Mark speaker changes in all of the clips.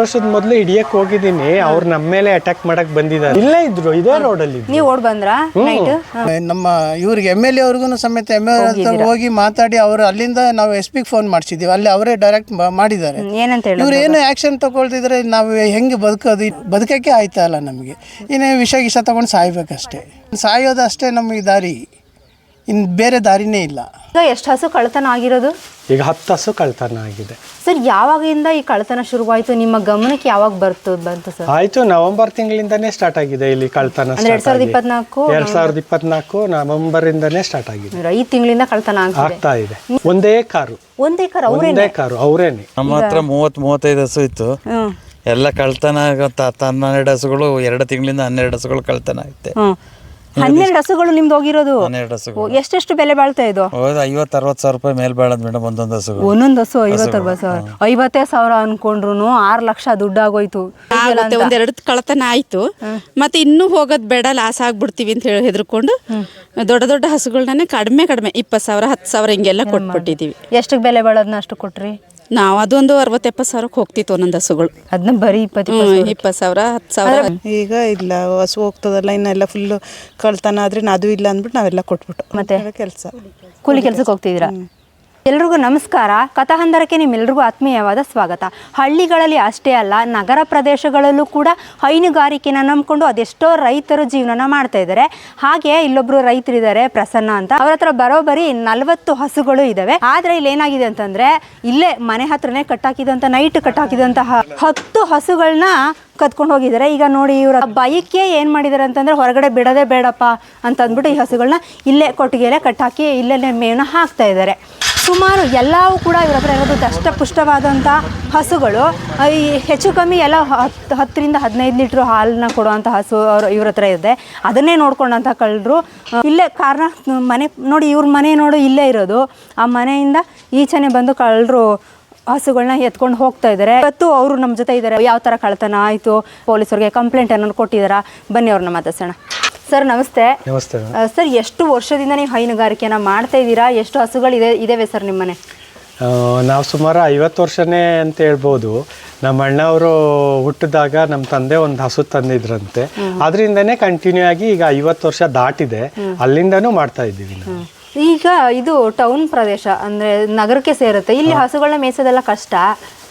Speaker 1: ವರ್ಷದ ಮೊದ್ಲು ಹಿಡಿಯಕ್ ಹೋಗಿದ್ದೀನಿ. ಅವ್ರು ನಮ್ಮ ಮೇಲೆ ಅಟ್ಯಾಕ್ ಮಾಡಕ್ ಬಂದಿದ್ದಾರೆ. ಇಲ್ಲೇ ಇದ್ರು ಇದೇ ರೋಡಲ್ಲಿ
Speaker 2: ನೀವು ಓಡ್ ಬಂದ್ರ? ನೈಟ್
Speaker 3: ನಮ್ಮ ಇವ್ರಿಗೆ ಎಂ ಎಲ್ ಎ ಅವ್ರಿಗೂ ಸಮೇತ ಎಂ ಎಲ್ ಎ ಹೋಗಿ ಮಾತಾಡಿ ಅವರು ಅಲ್ಲಿಂದ ನಾವು ಎಸ್ ಪಿಗೆ ಫೋನ್ ಮಾಡಿಸಿದ್ದೀವಿ ಅಲ್ಲಿ ಅವರೇ ಡೈರೆಕ್ಟ್ ಮಾಡಿದ್ದಾರೆ.
Speaker 2: ಏನಂತ ಹೇಳಿ
Speaker 3: ಇವ್ರು ಏನು ಆಕ್ಷನ್ ತಗೊಳ್ತಿದ್ರೆ ನಾವು ಹೆಂಗೆ ಬದುಕೋದು ಬದುಕಕ್ಕೆ ಆಯ್ತಾ ಅಲ್ಲ ನಮಗೆ. ಇನ್ನೇ ವಿಷ ಗಿಷ ತಗೊಂಡು ಸಾಯ್ಬೇಕಷ್ಟೇ. ಸಾಯೋದಷ್ಟೇ ನಮಗೆ ದಾರಿ. ಇನ್ನು ಬೇರೆ ದಾರಿನೇ ಇಲ್ಲ.
Speaker 2: ಈಗ ಎಷ್ಟು ಹಸು ಕಳ್ತನ ಆಗಿರೋದು?
Speaker 1: ಈಗ ಹತ್ತು ಹಸು ಕಳ್ತನ ಆಗಿದೆ.
Speaker 2: ಸರ್ ಯಾವಾಗಿಂದ ಈ ಕಳ್ತನ ಶುರುವಾಯ್ತು? ನಿಮ್ಮ ಗಮನಕ್ಕೆ ಯಾವಾಗ ಬರ್ತು ಬಂತು ಸರ್?
Speaker 1: ಆಯ್ತು ನವೆಂಬರ್ ತಿಂಗಳಿಂದಾನೇ ಸ್ಟಾರ್ಟ್ ಆಗಿದೆ ಇಲ್ಲಿ ಕಳ್ತನ
Speaker 2: ಅಂದ್ರೆ ಎರಡ್ ಸಾವಿರದ ಇಪ್ಪತ್ನಾಲ್ಕು
Speaker 1: ಎರಡ್ ಸಾವಿರದ ಇಪ್ಪತ್ನಾಲ್ಕು ನವೆಂಬರ್ ಇಂದಾನೇ ಸ್ಟಾರ್ಟ್ ಆಗಿದೆ.
Speaker 2: ಐದು ತಿಂಗಳಿಂದ ಕಳ್ತನ
Speaker 1: ಆಗ್ತಾ ಇದೆ. ಒಂದೇ ಕಾರು.
Speaker 2: ಒಂದೇ ಕಾರು ಅವ್ರೇ
Speaker 1: ಒಂದೇ ಕಾರು ಅವರೇನೆ.
Speaker 4: ನಮ್ಮ ಹತ್ರ ಮೂವತ್ತು ಮೂವತ್ತೈದು ಹಸು ಇತ್ತು.
Speaker 2: ಹ್ಮ್.
Speaker 4: ಎಲ್ಲ ಕಳ್ತನ ಆಗತ್ತ ಹನ್ನೆರಡು ಹಸುಗಳು ಎರಡು ತಿಂಗಳಿಂದ ಹನ್ನೆರಡು ಹಸುಗಳು ಕಳ್ತನ ಐತೆ
Speaker 2: ಹ್ಮ್. ಹನ್ನೆರಡು ಹಸುಗಳು ನಿಮ್ದು ಹೋಗಿರೋದು.
Speaker 4: ಹನ್ನೆರಡು ಹಸುಗಳು.
Speaker 2: ಎಷ್ಟೆಷ್ಟು ಬೆಲೆ ಬಾಳ್ತಾ ಇದು?
Speaker 4: ಹೋದ ಐವತ್ತು ಅರವತ್ತು ಸಾವಿರ ರೂಪಾಯಿ ಮೇಲೆ ಬಾಳದ್ ಮೇಡಮ್ ಒಂದೊಂದು ಹಸುಗಳು.
Speaker 2: ಒಂದೊಂದು ಹಸು ಐವತ್ತು ಅರವತ್ತು ಸಾವಿರ. ಐವತ್ತೇ ಸಾವಿರ ಅನ್ಕೊಂಡ್ರು ಆರು ಲಕ್ಷ ದುಡ್ಡಾಗೋಯ್ತು.
Speaker 5: ಆಗುತ್ತೆ ಒಂದೆರಡು ಕಳತನ ಆಯ್ತು. ಮತ್ತೆ ಇನ್ನೂ ಹೋಗೋದ್ ಬೇಡ ಲಾಸ್ ಆಗ್ಬಿಡ್ತೀವಿ ಅಂತ ಹೇಳಿ ಹೆದರ್ಕೊಂಡು ದೊಡ್ಡ ದೊಡ್ಡ ಹಸುಗಳನ್ನೇ ಕಡಿಮೆ ಕಡಿಮೆ ಇಪ್ಪತ್ತು ಸಾವಿರ ಹತ್ತು ಸಾವಿರ ಹಿಂಗೆಲ್ಲ ಕೊಟ್ಬಿಟ್ಟಿದ್ದೀವಿ
Speaker 2: ಎಷ್ಟಕ್ಕೆ ಬೆಲೆ ಬಾಳೋದನ್ನ ಅಷ್ಟು ಕೊಟ್ರಿ?
Speaker 5: ನಾವು ಅದೊಂದು ಅರವತ್ತು ಎಪ್ಪತ್ತು ಸಾವಿರಕ್ಕೆ ಹೋಗ್ತಿತ್ತು ಒಂದೊಂದು ಹಸುಗಳು.
Speaker 2: ಅದನ್ನ ಬರೀ ಇಪ್ಪತ್ತು
Speaker 5: ಇಪ್ಪತ್ತು ಸಾವಿರ ಹತ್ತು ಸಾವಿರ.
Speaker 6: ಈಗ ಇಲ್ಲ ಹಸು ಹೋಗ್ತದಲ್ಲ ಇನ್ನೆಲ್ಲ ಫುಲ್ಲು ಕಳ್ತನ ಆದ್ರೆ ಅದು ಇಲ್ಲ ಅಂದ್ಬಿಟ್ಟು ನಾವೆಲ್ಲ ಕೊಟ್ಬಿಟ್ಟು.
Speaker 2: ಮತ್ತೆ?
Speaker 6: ಕೆಲಸ.
Speaker 2: ಕೂಲಿ ಕೆಲಸಕ್ಕೆ ಹೋಗ್ತಿದ್ದೀರಾ? ಎಲ್ರಿಗೂ ನಮಸ್ಕಾರ. ಕಥಾಹಂದರಕ್ಕೆ ನಿಮ್ಮೆಲ್ರಿಗೂ ಆತ್ಮೀಯವಾದ ಸ್ವಾಗತ. ಹಳ್ಳಿಗಳಲ್ಲಿ ಅಷ್ಟೇ ಅಲ್ಲ, ನಗರ ಪ್ರದೇಶಗಳಲ್ಲೂ ಕೂಡ ಹೈನುಗಾರಿಕೆನ ನಂಬಿಕೊಂಡು ಅದೆಷ್ಟೋ ರೈತರು ಜೀವನನ ಮಾಡ್ತಾ ಇದ್ದಾರೆ. ಹಾಗೆ ಇಲ್ಲೊಬ್ರು ರೈತರಿದ್ದಾರೆ, ಪ್ರಸನ್ನ ಅಂತ. ಅವ್ರ ಹತ್ರ ಬರೋಬರಿ ನಲವತ್ತು ಹಸುಗಳು ಇದಾವೆ. ಆದ್ರೆ ಇಲ್ಲಿ ಏನಾಗಿದೆ ಅಂತಂದ್ರೆ, ಇಲ್ಲೇ ಮನೆ ಹತ್ರನೇ ಕಟ್ಟಾಕಿದಂತ, ನೈಟ್ ಕಟ್ಟಾಕಿದಂತಹ ಹತ್ತು ಹಸುಗಳನ್ನ ಕತ್ಕೊಂಡು ಹೋಗಿದ್ದಾರೆ. ಈಗ ನೋಡಿ ಇವರ ಬೈಕ್ಗೆ ಏನು ಮಾಡಿದ್ದಾರೆ ಅಂತಂದ್ರೆ, ಹೊರಗಡೆ ಬಿಡೋದೇ ಬೇಡಪ್ಪ ಅಂತ ಅಂದ್ಬಿಟ್ಟು ಈ ಹಸುಗಳನ್ನ ಇಲ್ಲೇ ಕೊಟ್ಟಿಗೆಲೆ ಕಟ್ಟಾಕಿ ಇಲ್ಲೇ ಮೇವನ್ನ ಹಾಕ್ತಾ ಇದ್ದಾರೆ. ಸುಮಾರು ಎಲ್ಲವೂ ಕೂಡ ಇವ್ರ ಹತ್ರ ಇರೋದು ದಷ್ಟಪುಷ್ಟವಾದಂಥ ಹಸುಗಳು. ಈ ಹೆಚ್ಚು ಕಮ್ಮಿ ಎಲ್ಲ ಹತ್ತು ಹತ್ತರಿಂದ ಹದಿನೈದು ಲೀಟ್ರ್ ಹಾಲನ್ನ ಕೊಡುವಂಥ ಹಸು ಅವರು ಇವ್ರ ಹತ್ರ ಇದೆ. ಅದನ್ನೇ ನೋಡ್ಕೊಂಡಂಥ ಕಳ್ಳರು ಇಲ್ಲೇ ಕಾರಣ, ಮನೆ, ನೋಡಿ ಇವ್ರ ಮನೆ ನೋಡು ಇಲ್ಲೇ ಇರೋದು. ಆ ಮನೆಯಿಂದ ಈಚೆನೆ ಬಂದು ಕಳ್ಳರು ಹಸುಗಳನ್ನ ಎತ್ಕೊಂಡು ಹೋಗ್ತಾ ಇದ್ದಾರೆ ಇವತ್ತು ಅವರು ನಮ್ಮ ಜೊತೆ ಇದ್ದಾರೆ ಯಾವ ಥರ ಕಳ್ತನ? ಆಯಿತು ಪೊಲೀಸರಿಗೆ ಕಂಪ್ಲೇಂಟ್ ಏನಾದ್ರು ಕೊಟ್ಟಿದ್ದಾರಾ ಬನ್ನಿ ಅವ್ರನ್ನ ಮಾತಾಡ್ಸೋಣ. ಸರ್ ನಮಸ್ತೆ.
Speaker 1: ನಮಸ್ತೆ.
Speaker 2: ಸರ್ ಎಷ್ಟು ವರ್ಷದಿಂದ ನೀವು ಹೈನುಗಾರಿಕೆನ ಮಾಡ್ತಾ ಇದ್ದೀರಾ? ಎಷ್ಟು ಹಸುಗಳಿದೆ ಇದಾವೆ ಸರ್ ನಿಮ್ಮನೆ?
Speaker 1: ನಾವು ಸುಮಾರು ಐವತ್ತು ವರ್ಷನೇ ಅಂತ ಹೇಳ್ಬೋದು. ನಮ್ಮ ಅಣ್ಣವರು ಹುಟ್ಟಿದಾಗ ನಮ್ಮ ತಂದೆ ಒಂದು ಹಸು ತಂದಿದ್ರಂತೆ. ಅದರಿಂದನೇ ಕಂಟಿನ್ಯೂ ಆಗಿ ಈಗ ಐವತ್ತು ವರ್ಷ ದಾಟಿದೆ. ಅಲ್ಲಿಂದನೂ ಮಾಡ್ತಾ ಇದ್ದೀವಿ ನಾವು.
Speaker 2: ಈಗ ಇದು ಟೌನ್ ಪ್ರದೇಶ ಅಂದ್ರೆ ನಗರಕ್ಕೆ ಸೇರುತ್ತೆ. ಇಲ್ಲಿ ಹಸುಗಳನ್ನ ಮೇಯಿಸೋದೆಲ್ಲ ಕಷ್ಟ.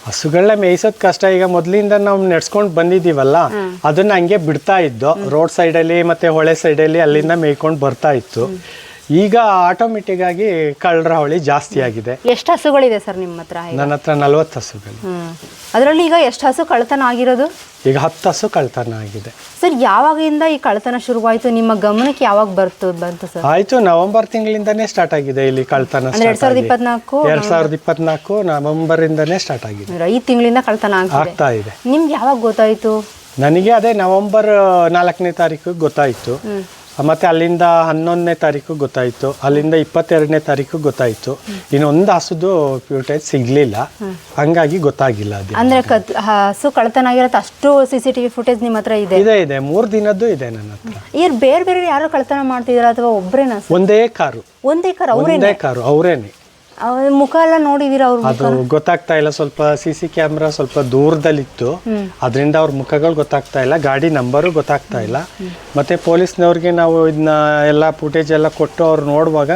Speaker 1: ಹಸುಗಳನ್ನ ಮೇಯ್ಸೋದ್ ಕಷ್ಟ. ಈಗ ಮೊದಲಿಂದ ನಾವು ನಡ್ಸ್ಕೊಂಡು ಬಂದಿದ್ದೀವಲ್ಲ ಅದನ್ನ ಹಂಗೆ ಬಿಡ್ತಾ ಇದ್ದು ರೋಡ್ ಸೈಡಲ್ಲಿ ಮತ್ತೆ ಹೊಳೆ ಸೈಡಲ್ಲಿ ಅಲ್ಲಿಂದ ಮೇಯ್ಕೊಂಡು ಬರ್ತಾ ಇತ್ತು. ಈಗ ಆಟೋಮೆಟಿಕ್ ಆಗಿ ಕಳ್ಳರ ಹೊಳಿ ಜಾಸ್ತಿ ಆಗಿದೆ.
Speaker 2: ಎಷ್ಟು ಹಸುಗಳಿದೆ ಸರ್ ನಿಮ್ಮ ಹತ್ರ?
Speaker 1: ನನ್ನ ಹತ್ರ ನಲ್ವತ್ತು ಹಸುಗಳು.
Speaker 2: ಅದರಲ್ಲಿ ಈಗ ಎಷ್ಟು ಹಸು ಕಳ್ತನ ಆಗಿರೋದು?
Speaker 1: ಈಗ ಹತ್ತು ಹಸು ಕಳ್ತನ ಆಗಿದೆ.
Speaker 2: ಸರ್ ಯಾವಾಗಿಂದ ಈ ಕಳ್ತನ ಶುರುವಾಯ್ತು? ನಿಮ್ಮ ಗಮನಕ್ಕೆ ಯಾವಾಗ ಬರ್ತು ಬಂತು ಸರ್?
Speaker 1: ಆಯ್ತು ನವೆಂಬರ್ ತಿಂಗಳಿಂದಾನೇ ಸ್ಟಾರ್ಟ್ ಆಗಿದೆ ಇಲ್ಲಿ ಕಳ್ತನ
Speaker 2: ಎರಡ್ ಸಾವಿರದ ಇಪ್ಪತ್ನಾಲ್ಕು?
Speaker 1: ಎರಡ್ ಸಾವಿರದ ಇಪ್ಪತ್ನಾಲ್ಕು ನವೆಂಬರ್ ಇಂದಾನೇ ಸ್ಟಾರ್ಟ್ ಆಗಿದೆ
Speaker 2: ಐದು ತಿಂಗಳಿಂದ ಕಳ್ತನ
Speaker 1: ಆಗ್ತಾ ಇದೆ.
Speaker 2: ನಿಮ್ಗೆ ಯಾವಾಗ ಗೊತ್ತಾಯ್ತು?
Speaker 1: ನನಗೆ ಅದೇ ನವೆಂಬರ್ ನಾಲ್ಕನೇ ತಾರೀಕು ಗೊತ್ತಾಯಿತು. ಮತ್ತೆ ಅಲ್ಲಿಂದ ಹನ್ನೊಂದನೇ ತಾರೀಕು ಗೊತ್ತಾಯಿತು. ಅಲ್ಲಿಂದ ಇಪ್ಪತ್ತೆರಡನೇ ತಾರೀಕು ಗೊತ್ತಾಯಿತು. ಇನ್ನೊಂದು ಹಸುದು ಫ್ಯೂಟೇಜ್ ಸಿಗ್ಲಿಲ್ಲ. ಹಂಗಾಗಿ ಗೊತ್ತಾಗಿಲ್ಲ ಅದು.
Speaker 2: ಅಂದ್ರೆ ಕತ್ ಹಸು ಕಳ್ತನ ಆಗಿರತ್ತೆ ಅಷ್ಟು ಸಿ ಸಿ ಟಿವಿ ಫುಟೇಜ್ ನಿಮ್ಮ ಹತ್ರ ಇದೆ?
Speaker 1: ಇದೆ ಇದೆ. ಮೂರು ದಿನದ್ದು ಇದೆ ನನ್ನ ಹತ್ರ.
Speaker 2: ಇವ್ರು ಬೇರೆ ಬೇರೆ ಯಾರು ಕಳ್ತನ ಮಾಡ್ತಿದಾರ ಅಥವಾ ಒಬ್ರೇನ
Speaker 1: ಒಂದೇ ಕಾರು.
Speaker 2: ಒಂದೇ ಕಾರು ಅವ್ರೇ
Speaker 1: ಒಂದೇ ಕಾರು ಅವರೇನೆ.
Speaker 2: ಅವ್ರ ಮುಖ ಎಲ್ಲ ನೋಡಿದೀರಾ ಅವ್ರ
Speaker 1: ಅದು ಗೊತ್ತಾಗ್ತಾ ಇಲ್ಲ ಸ್ವಲ್ಪ ಸಿ ಸಿ ಕ್ಯಾಮ್ರಾ ಸ್ವಲ್ಪ ದೂರದಲ್ಲಿತ್ತು. ಅದರಿಂದ ಅವ್ರ ಮುಖಗಳು ಗೊತ್ತಾಗ್ತಾ ಇಲ್ಲ ಗಾಡಿ ನಂಬರು ಗೊತ್ತಾಗ್ತಾ ಇಲ್ಲ. ಮತ್ತೆ ಪೊಲೀಸ್ನವ್ರಿಗೆ ನಾವು ಇದನ್ನ ಎಲ್ಲ ಫುಟೇಜ್ ಎಲ್ಲ ಕೊಟ್ಟು ಅವ್ರು ನೋಡುವಾಗ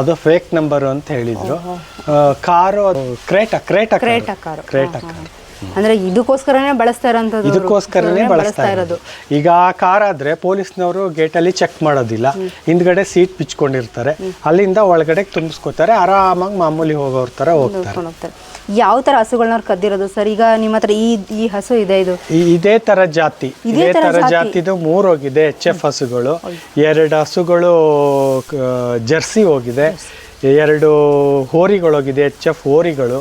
Speaker 1: ಅದು ಫೇಕ್ ನಂಬರು ಅಂತ ಹೇಳಿದ್ರು. Car Creta Creta
Speaker 2: Creta car.
Speaker 1: Creta car.
Speaker 2: ಅಂದ್ರೆ ಇದಕ್ಕೋಸ್ಕರನೇ ಬಳಸ್ತಾ ಇರೋಂಥದ್ದು.
Speaker 1: ಇದಕ್ಕೋಸ್ಕರನೇ ಬಳಸ್ತಾ ಇರೋದು. ಈಗ ಆ ಕಾರ್ ಆದ್ರೆ ಪೊಲೀಸ್ನವರು ಗೇಟಲ್ಲಿ ಚೆಕ್ ಮಾಡೋದಿಲ್ಲ. ಹಿಂದ್ಗಡೆ ಸೀಟ್ ಬಿಚ್ಕೊಂಡಿರ್ತಾರೆ. ಅಲ್ಲಿಂದ ಒಳಗಡೆ ತುಂಬಿಸ್ಕೋತಾರೆ. ಆರಾಮಾಗಿ ಮಾಮೂಲಿ ಹೋಗೋರ್ ತರ ಹೋಗ್ತಾರೆ.
Speaker 2: ಯಾವ ತರ ಹಸುಗಳನ್ನ ಕದ್ದಿರೋದು? ಸರ್ ಈಗ ನಿಮ್ಮ ಹತ್ರ ಈ ಈ ಹಸು ಇದೆ ಇದು.
Speaker 1: ಇದೇ ತರ ಜಾತಿ.
Speaker 2: ಇದೇ ತರ
Speaker 1: ಜಾತಿದು ಮೂರು ಹೋಗಿದೆ. ಎಚ್ ಎಫ್ ಹಸುಗಳು. ಎರಡು ಹಸುಗಳು ಜರ್ಸಿ ಹೋಗಿದೆ. ಎರಡು ಹೋರಿಗಳೋಗಿದೆ. H F ಹೋರಿಗಳು.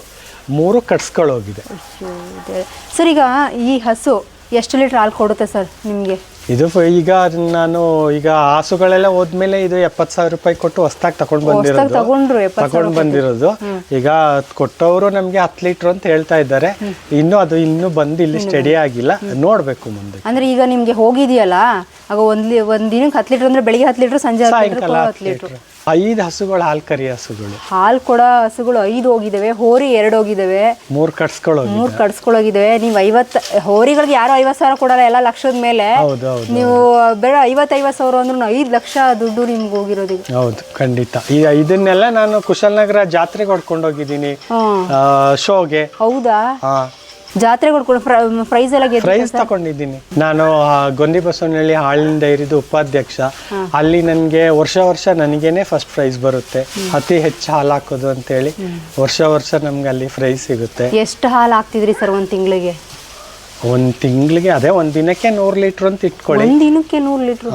Speaker 1: ಮೂರು ಕಟ್ಸ್ಕೊಳ್ಳೋಗಿದೆ ಹೋಗಿದೆ.
Speaker 2: ಸರ್ ಈಗ ಈ ಹಸು ಎಷ್ಟು ಲೀಟರ್ ಹಾಲು ಕೊಡುತ್ತೆ ಸರ್ ನಿಮಗೆ?
Speaker 1: ಇದು ಈಗ ನಾನು ಈಗ ಹಸುಗಳೆಲ್ಲ ಹೋದ್ಮೇಲೆ ಇದು ಎಪ್ಪತ್ತು ಸಾವಿರ ರೂಪಾಯಿ ಕೊಟ್ಟು ಹೊಸ್ದಾಗಿ ತಗೊಂಡ್ ಬಂದಿರೋದು. ತಗೊಂಡ್ ಬಂದಿರೋದು. ಈಗ ಕೊಟ್ಟವರು ನಮ್ಗೆ ಹತ್ತು ಲೀಟರ್ ಅಂತ ಹೇಳ್ತಾ ಇದ್ದಾರೆ. ಇನ್ನು ಅದು ಇನ್ನು ಬಂದು ಇಲ್ಲಿ ಸ್ಟಡಿ ಆಗಿಲ್ಲ. ನೋಡ್ಬೇಕು ಮುಂದೆ.
Speaker 2: ಅಂದ್ರೆ ಈಗ ನಿಮ್ಗೆ ಹೋಗಿದೆಯಲ್ಲ ಆಗ ಒಂದ್ ಒಂದ್ ದಿನಕ್ಕೆ ಹತ್ತು ಲೀಟರ್ ಅಂದ್ರೆ ಬೆಳಿಗ್ಗೆ ಹತ್ತು ಲೀಟರ್ ಸಂಜೆ
Speaker 1: ಸಾಯಂಕಾಲ ಹತ್ತು
Speaker 2: ಲೀಟರ್.
Speaker 1: ಐದು ಹಸುಗಳು ಹಾಲು ಕರಿ ಹಸುಗಳು.
Speaker 2: ಹಾಲು ಕೊಡೋ ಹಸುಗಳು ಐದು ಹೋಗಿದ್ದಾವೆ ಹೋರಿ ಎರಡು ಹೋಗಿದ್ದಾವೆ
Speaker 1: ಮೂರ್ ಕಟ್ಸ್ಕೊಳ್ಳೋ
Speaker 2: ಮೂರ್ ಕಡ್ಸ್ಕೊಳ್ಳೋಗಿದ್ದಾವೆ ನೀವು ಐವತ್ತು ಹೋರಿಗಳಿಗೆ ಯಾರು ಐವತ್ತು ಸಾವಿರ ಕೊಡಲ್ಲ ಎಲ್ಲ ಲಕ್ಷದ ಮೇಲೆ.
Speaker 1: ಹೌದು ಹೌದು
Speaker 2: ನೀವು ಬೇಡ ಐವತ್ತೈವತ್ತು ಸಾವಿರ ಅಂದ್ರೂ ಐದು ಲಕ್ಷ ದುಡ್ಡು ನಿಮ್ಗೆ ಹೋಗಿರೋದು ಈಗ
Speaker 1: ಹೌದು ಖಂಡಿತ. ಈಗ ಇದನ್ನೆಲ್ಲ ನಾನು ಕುಶಾಲನಗರ ಜಾತ್ರೆಗೆ ಹೊಡ್ಕೊಂಡು ಹೋಗಿದ್ದೀನಿ. ಶೋಗೆ.
Speaker 2: ಹೌದಾ?
Speaker 1: ಹಾ.
Speaker 2: ಜಾತ್ರೆಗೆ ಕೂಡ ಪ್ರೈಸ್ ಎಲ್ಲ
Speaker 1: ಪ್ರೈಸ್ ತಗೊಂಡಿದ್ದೀನಿ. ನಾನು ಆ, ಗೊಂದಿ ಬಸವನಹಳ್ಳಿ ಹಾಲಿನ ಡೈರಿದು ಉಪಾಧ್ಯಕ್ಷ. ಅಲ್ಲಿ ನನಗೆ ವರ್ಷ ವರ್ಷ ನನಗೇನೆ ಫಸ್ಟ್ ಪ್ರೈಸ್ ಬರುತ್ತೆ. ಅತಿ ಹೆಚ್ಚು ಹಾಲು ಹಾಕೋದು ಅಂತೇಳಿ ವರ್ಷ ವರ್ಷ ನಮ್ಗೆ ಅಲ್ಲಿ ಪ್ರೈಸ್ ಸಿಗುತ್ತೆ.
Speaker 2: ಎಷ್ಟು ಹಾಲು ಹಾಕ್ತಿದ್ರಿ ಸರ್ ಒಂದು ತಿಂಗಳಿಗೆ?
Speaker 1: ಒಂದು ತಿಂಗಳಿಗೆ ಅದೇ ಒಂದು ದಿನಕ್ಕೆ ನೂರು ಲೀಟ್ರ್ ಅಂತ ಇಟ್ಕೊಳ್ಳಿ.
Speaker 2: ಒಂದು ದಿನಕ್ಕೆ ನೂರು ಲೀಟ್ರ್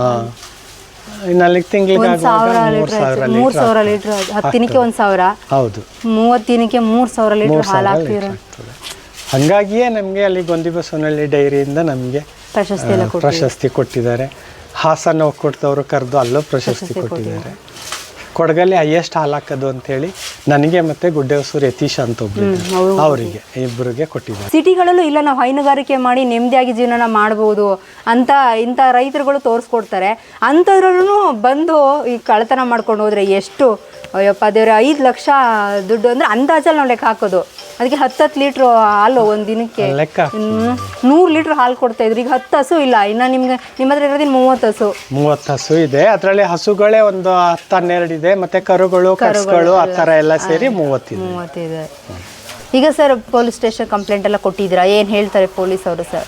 Speaker 1: ನಾಲ್ಕು ತಿಂಗಳಿಗೆ
Speaker 2: ಒಂದು ಸಾವಿರ
Speaker 1: ಮೂರು ಸಾವಿರ
Speaker 2: ಲೀಟ್ರ್ ಸಾವಿರ
Speaker 1: ಲೀಟರ್
Speaker 2: ಲೀಟ್ರ್ ಹತ್ತು ದಿನಕ್ಕೆ ಒಂದು ಸಾವಿರ?
Speaker 1: ಹೌದು.
Speaker 2: ಮೂವತ್ತು ದಿನಕ್ಕೆ ಮೂರು ಸಾವಿರ ಲೀಟ್ರ್
Speaker 1: ಮೂರು
Speaker 2: ಹಾಲು
Speaker 1: ಸಾವಿರ
Speaker 2: ಹಾಕ್ತಿರ?
Speaker 1: ಲೀಟ್ರ್ ಆಗ್ತದೆ. ಹಂಗಾಗಿಯೇ ನಮಗೆ ಅಲ್ಲಿ ಗೊಂದಿ ಬಸವನಹಳ್ಳಿ ಡೈರಿಯಿಂದ ನಮಗೆ
Speaker 2: ಪ್ರಶಸ್ತಿ ಎಲ್ಲ ಕೊಟ್ಟು
Speaker 1: ಪ್ರಶಸ್ತಿ ಕೊಟ್ಟಿದ್ದಾರೆ. ಹಾಸನ ಒಕ್ಕೂಟದವರು ಕರೆದು ಅಲ್ಲೂ ಪ್ರಶಸ್ತಿ ಕೊಟ್ಟಿದ್ದಾರೆ. ಕೊಡಗಲ್ಲಿ ಹೈಯೆಸ್ಟ್ ಹಾಲು ಹಾಕೋದು ಅಂತೇಳಿ ನನಗೆ ಮತ್ತೆ ಗುಡ್ಡೆ ಹೊಸೂರು ಯತೀಶ್ ಅಂತ ಒಬ್ರು ಇದ್ದಾರೆ. ಅವರಿಗೆ ಇಬ್ಬರಿಗೆ ಕೊಟ್ಟಿದ್ದಾರೆ.
Speaker 2: ಸಿಟಿಗಳಲ್ಲೂ ಇಲ್ಲ ನಾವು ಹೈನುಗಾರಿಕೆ ಮಾಡಿ ನೆಮ್ಮದಿಯಾಗಿ ಜೀವನ ಮಾಡ್ಬೋದು ಅಂತ ಇಂಥ ರೈತರುಗಳು ತೋರಿಸ್ಕೊಡ್ತಾರೆ. ಅಂಥದ್ರಲ್ಲೂ ಬಂದು ಈ ಕಳತನ ಮಾಡ್ಕೊಂಡು ಹೋದ್ರೆ ಎಷ್ಟು? ಅಯ್ಯಪ್ಪ ದೇವ್ರೆ ಐದು ಲಕ್ಷ ದುಡ್ಡು ಅಂದರೆ ಅಂದಾಜಲ್ಲಿ ನಾವು ಲೆಕ್ಕ ಹಾಕೋದು. ಅದಕ್ಕೆ ಹತ್ತತ್ತು ಲೀಟ್ರ್ ಹಾಲು ಒಂದು ದಿನಕ್ಕೆ. ನೂರು ಲೀಟ್ರ್ ಹಾಲು ಕೊಡ್ತಾ ಇದ್ರು. ಈಗ ಹತ್ತು ಹಸು ಇಲ್ಲ. ಇನ್ನು ನಿಮ್ಗೆ ನಿಮ್ಮ ಹತ್ರ ಇರೋದಿನ ಮೂವತ್ತು ಹಸು.
Speaker 1: ಮೂವತ್ತು ಹಸು ಇದೆ. ಅದರಲ್ಲಿ ಹಸುಗಳೇ ಒಂದು ಹತ್ತು ಹನ್ನೆರಡು ಇದೆ. ಮತ್ತೆ ಕರುಗಳು ಕರುಗಳು ಆ ಥರ ಎಲ್ಲ ಸೇರಿ ಮೂವತ್ತಿದೆ
Speaker 2: ಮೂವತ್ತಿದೆ ಈಗ ಸರ್ ಪೊಲೀಸ್ ಸ್ಟೇಷನ್ ಕಂಪ್ಲೇಂಟ್ ಎಲ್ಲ ಕೊಟ್ಟಿದ್ದೀರಾ? ಏನು ಹೇಳ್ತಾರೆ ಪೊಲೀಸ್ ಅವರು ಸರ್?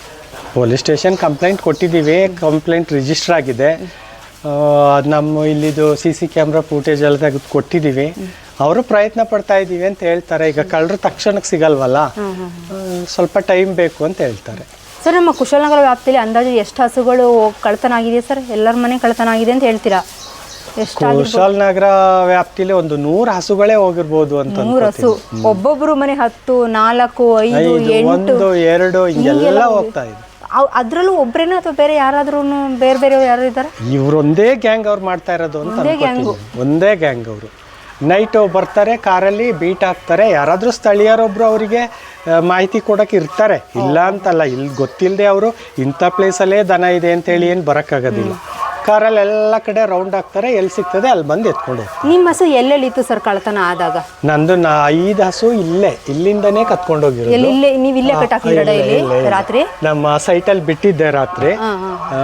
Speaker 1: ಪೊಲೀಸ್ ಸ್ಟೇಷನ್ ಕಂಪ್ಲೇಂಟ್ ಕೊಟ್ಟಿದ್ದೀವಿ. ಕಂಪ್ಲೇಂಟ್ ರಿಜಿಸ್ಟರ್ ಆಗಿದೆ. ನಮ್ಮ ಇಲ್ಲಿದು ಸಿ ಸಿ ಕ್ಯಾಮ್ರಾ ಫೂಟೇಜ್ ಎಲ್ಲ ತೆಗೆದು ಕೊಟ್ಟಿದ್ದೀವಿ. ಅವರು ಪ್ರಯತ್ನ ಪಡ್ತಾ ಇದ್ದೀವಿ ಅಂತ ಹೇಳ್ತಾರೆ. ಈಗ ಕಳ್ಳರು ತಕ್ಷಣಕ್ಕೆ ಸಿಗಲ್ವಲ್ಲ? ಸ್ವಲ್ಪ ಟೈಮ್ ಬೇಕು ಅಂತ ಹೇಳ್ತಾರೆ.
Speaker 2: ಸರ್ ನಮ್ಮ ಕುಶಾಲನಗರ ವ್ಯಾಪ್ತಿಯಲ್ಲಿ ಅಂದಾಜು ಎಷ್ಟು ಹಸುಗಳು ಕಳ್ತನ ಆಗಿದೆ ಸರ್? ಎಲ್ಲರ ಮನೆ ಕಳ್ತನ ಆಗಿದೆ ಅಂತ ಹೇಳ್ತೀರಾ? ಎಷ್ಟು
Speaker 1: ಕುಶಾಲನಗರ ವ್ಯಾಪ್ತಿಲಿ ಒಂದು ನೂರು ಹಸುಗಳೇ ಹೋಗಿರ್ಬೋದು ಅಂತ
Speaker 2: ಹಸು. ಒಬ್ಬೊಬ್ರು ಮನೆ ಹತ್ತು ನಾಲ್ಕು ಐದು ಎಂಟು.
Speaker 1: ಎರಡು ಹಿಂಗೆಲ್ಲ ಹೋಗ್ತಾ ಇದೆ.
Speaker 2: ಅದ್ರಲ್ಲೂ ಒಬ್ರೇನ ಅಥವಾ ಬೇರೆ ಯಾರಾದ್ರೂ ಬೇರೆ ಬೇರೆ ಯಾರು ಇದ್ದಾರೆ?
Speaker 1: ಇವ್ರೊಂದೇ ಗ್ಯಾಂಗ್ ಅವ್ರು ಮಾಡ್ತಾ ಇರೋದು ಅಂತ ಒಂದೇ ಗ್ಯಾಂಗ್ ಅವರು. ನೈಟ್ ಬರ್ತಾರೆ, ಕಾರಲ್ಲಿ ಬೀಟ್ ಹಾಕ್ತಾರೆ. ಯಾರಾದರೂ ಸ್ಥಳೀಯರೊಬ್ಬರು ಅವರಿಗೆ ಮಾಹಿತಿ ಕೊಡೋಕೆ ಇರ್ತಾರೆ. ಇಲ್ಲ ಅಂತಲ್ಲ ಇಲ್ಲಿ ಗೊತ್ತಿಲ್ಲದೆ ಅವರು ಇಂಥ ಪ್ಲೇಸಲ್ಲೇ ದನ ಇದೆ ಅಂತೇಳಿ ಏನು ಬರೋಕ್ಕಾಗೋದಿಲ್ಲ. ಕಾರಲ್ಲಿ ಎಲ್ಲ ಕಡೆ ರೌಂಡ್ ಆಗ್ತಾರೆ ಎಲ್ಲಿ ಸಿಗ್ತದೆ ಅಲ್ಲಿ ಬಂದು ಎತ್ಕೊಂಡು ಹೋಗ್ತಾರೆ.
Speaker 2: ನಿಮ್ಮ ಹಸು ಎಲ್ಲೆಲ್ಲಿತ್ತು ಸರ್ ಕಳ್ತನ ಆದಾಗ?
Speaker 1: ನಂದು ನಾ ಐದು ಹಸು ಇಲ್ಲೇ ಇಲ್ಲಿಂದನೇ ಕತ್ಕೊಂಡೋಗಿರೋದು
Speaker 2: ಎಲ್ಲಿ ಇಲ್ಲೇ ನೀವು ಇಲ್ಲೇ ರಾತ್ರಿ?
Speaker 1: ನಮ್ಮ ಸೈಟಲ್ಲಿ ಬಿಟ್ಟಿದ್ದೆ ರಾತ್ರಿ. ಆ,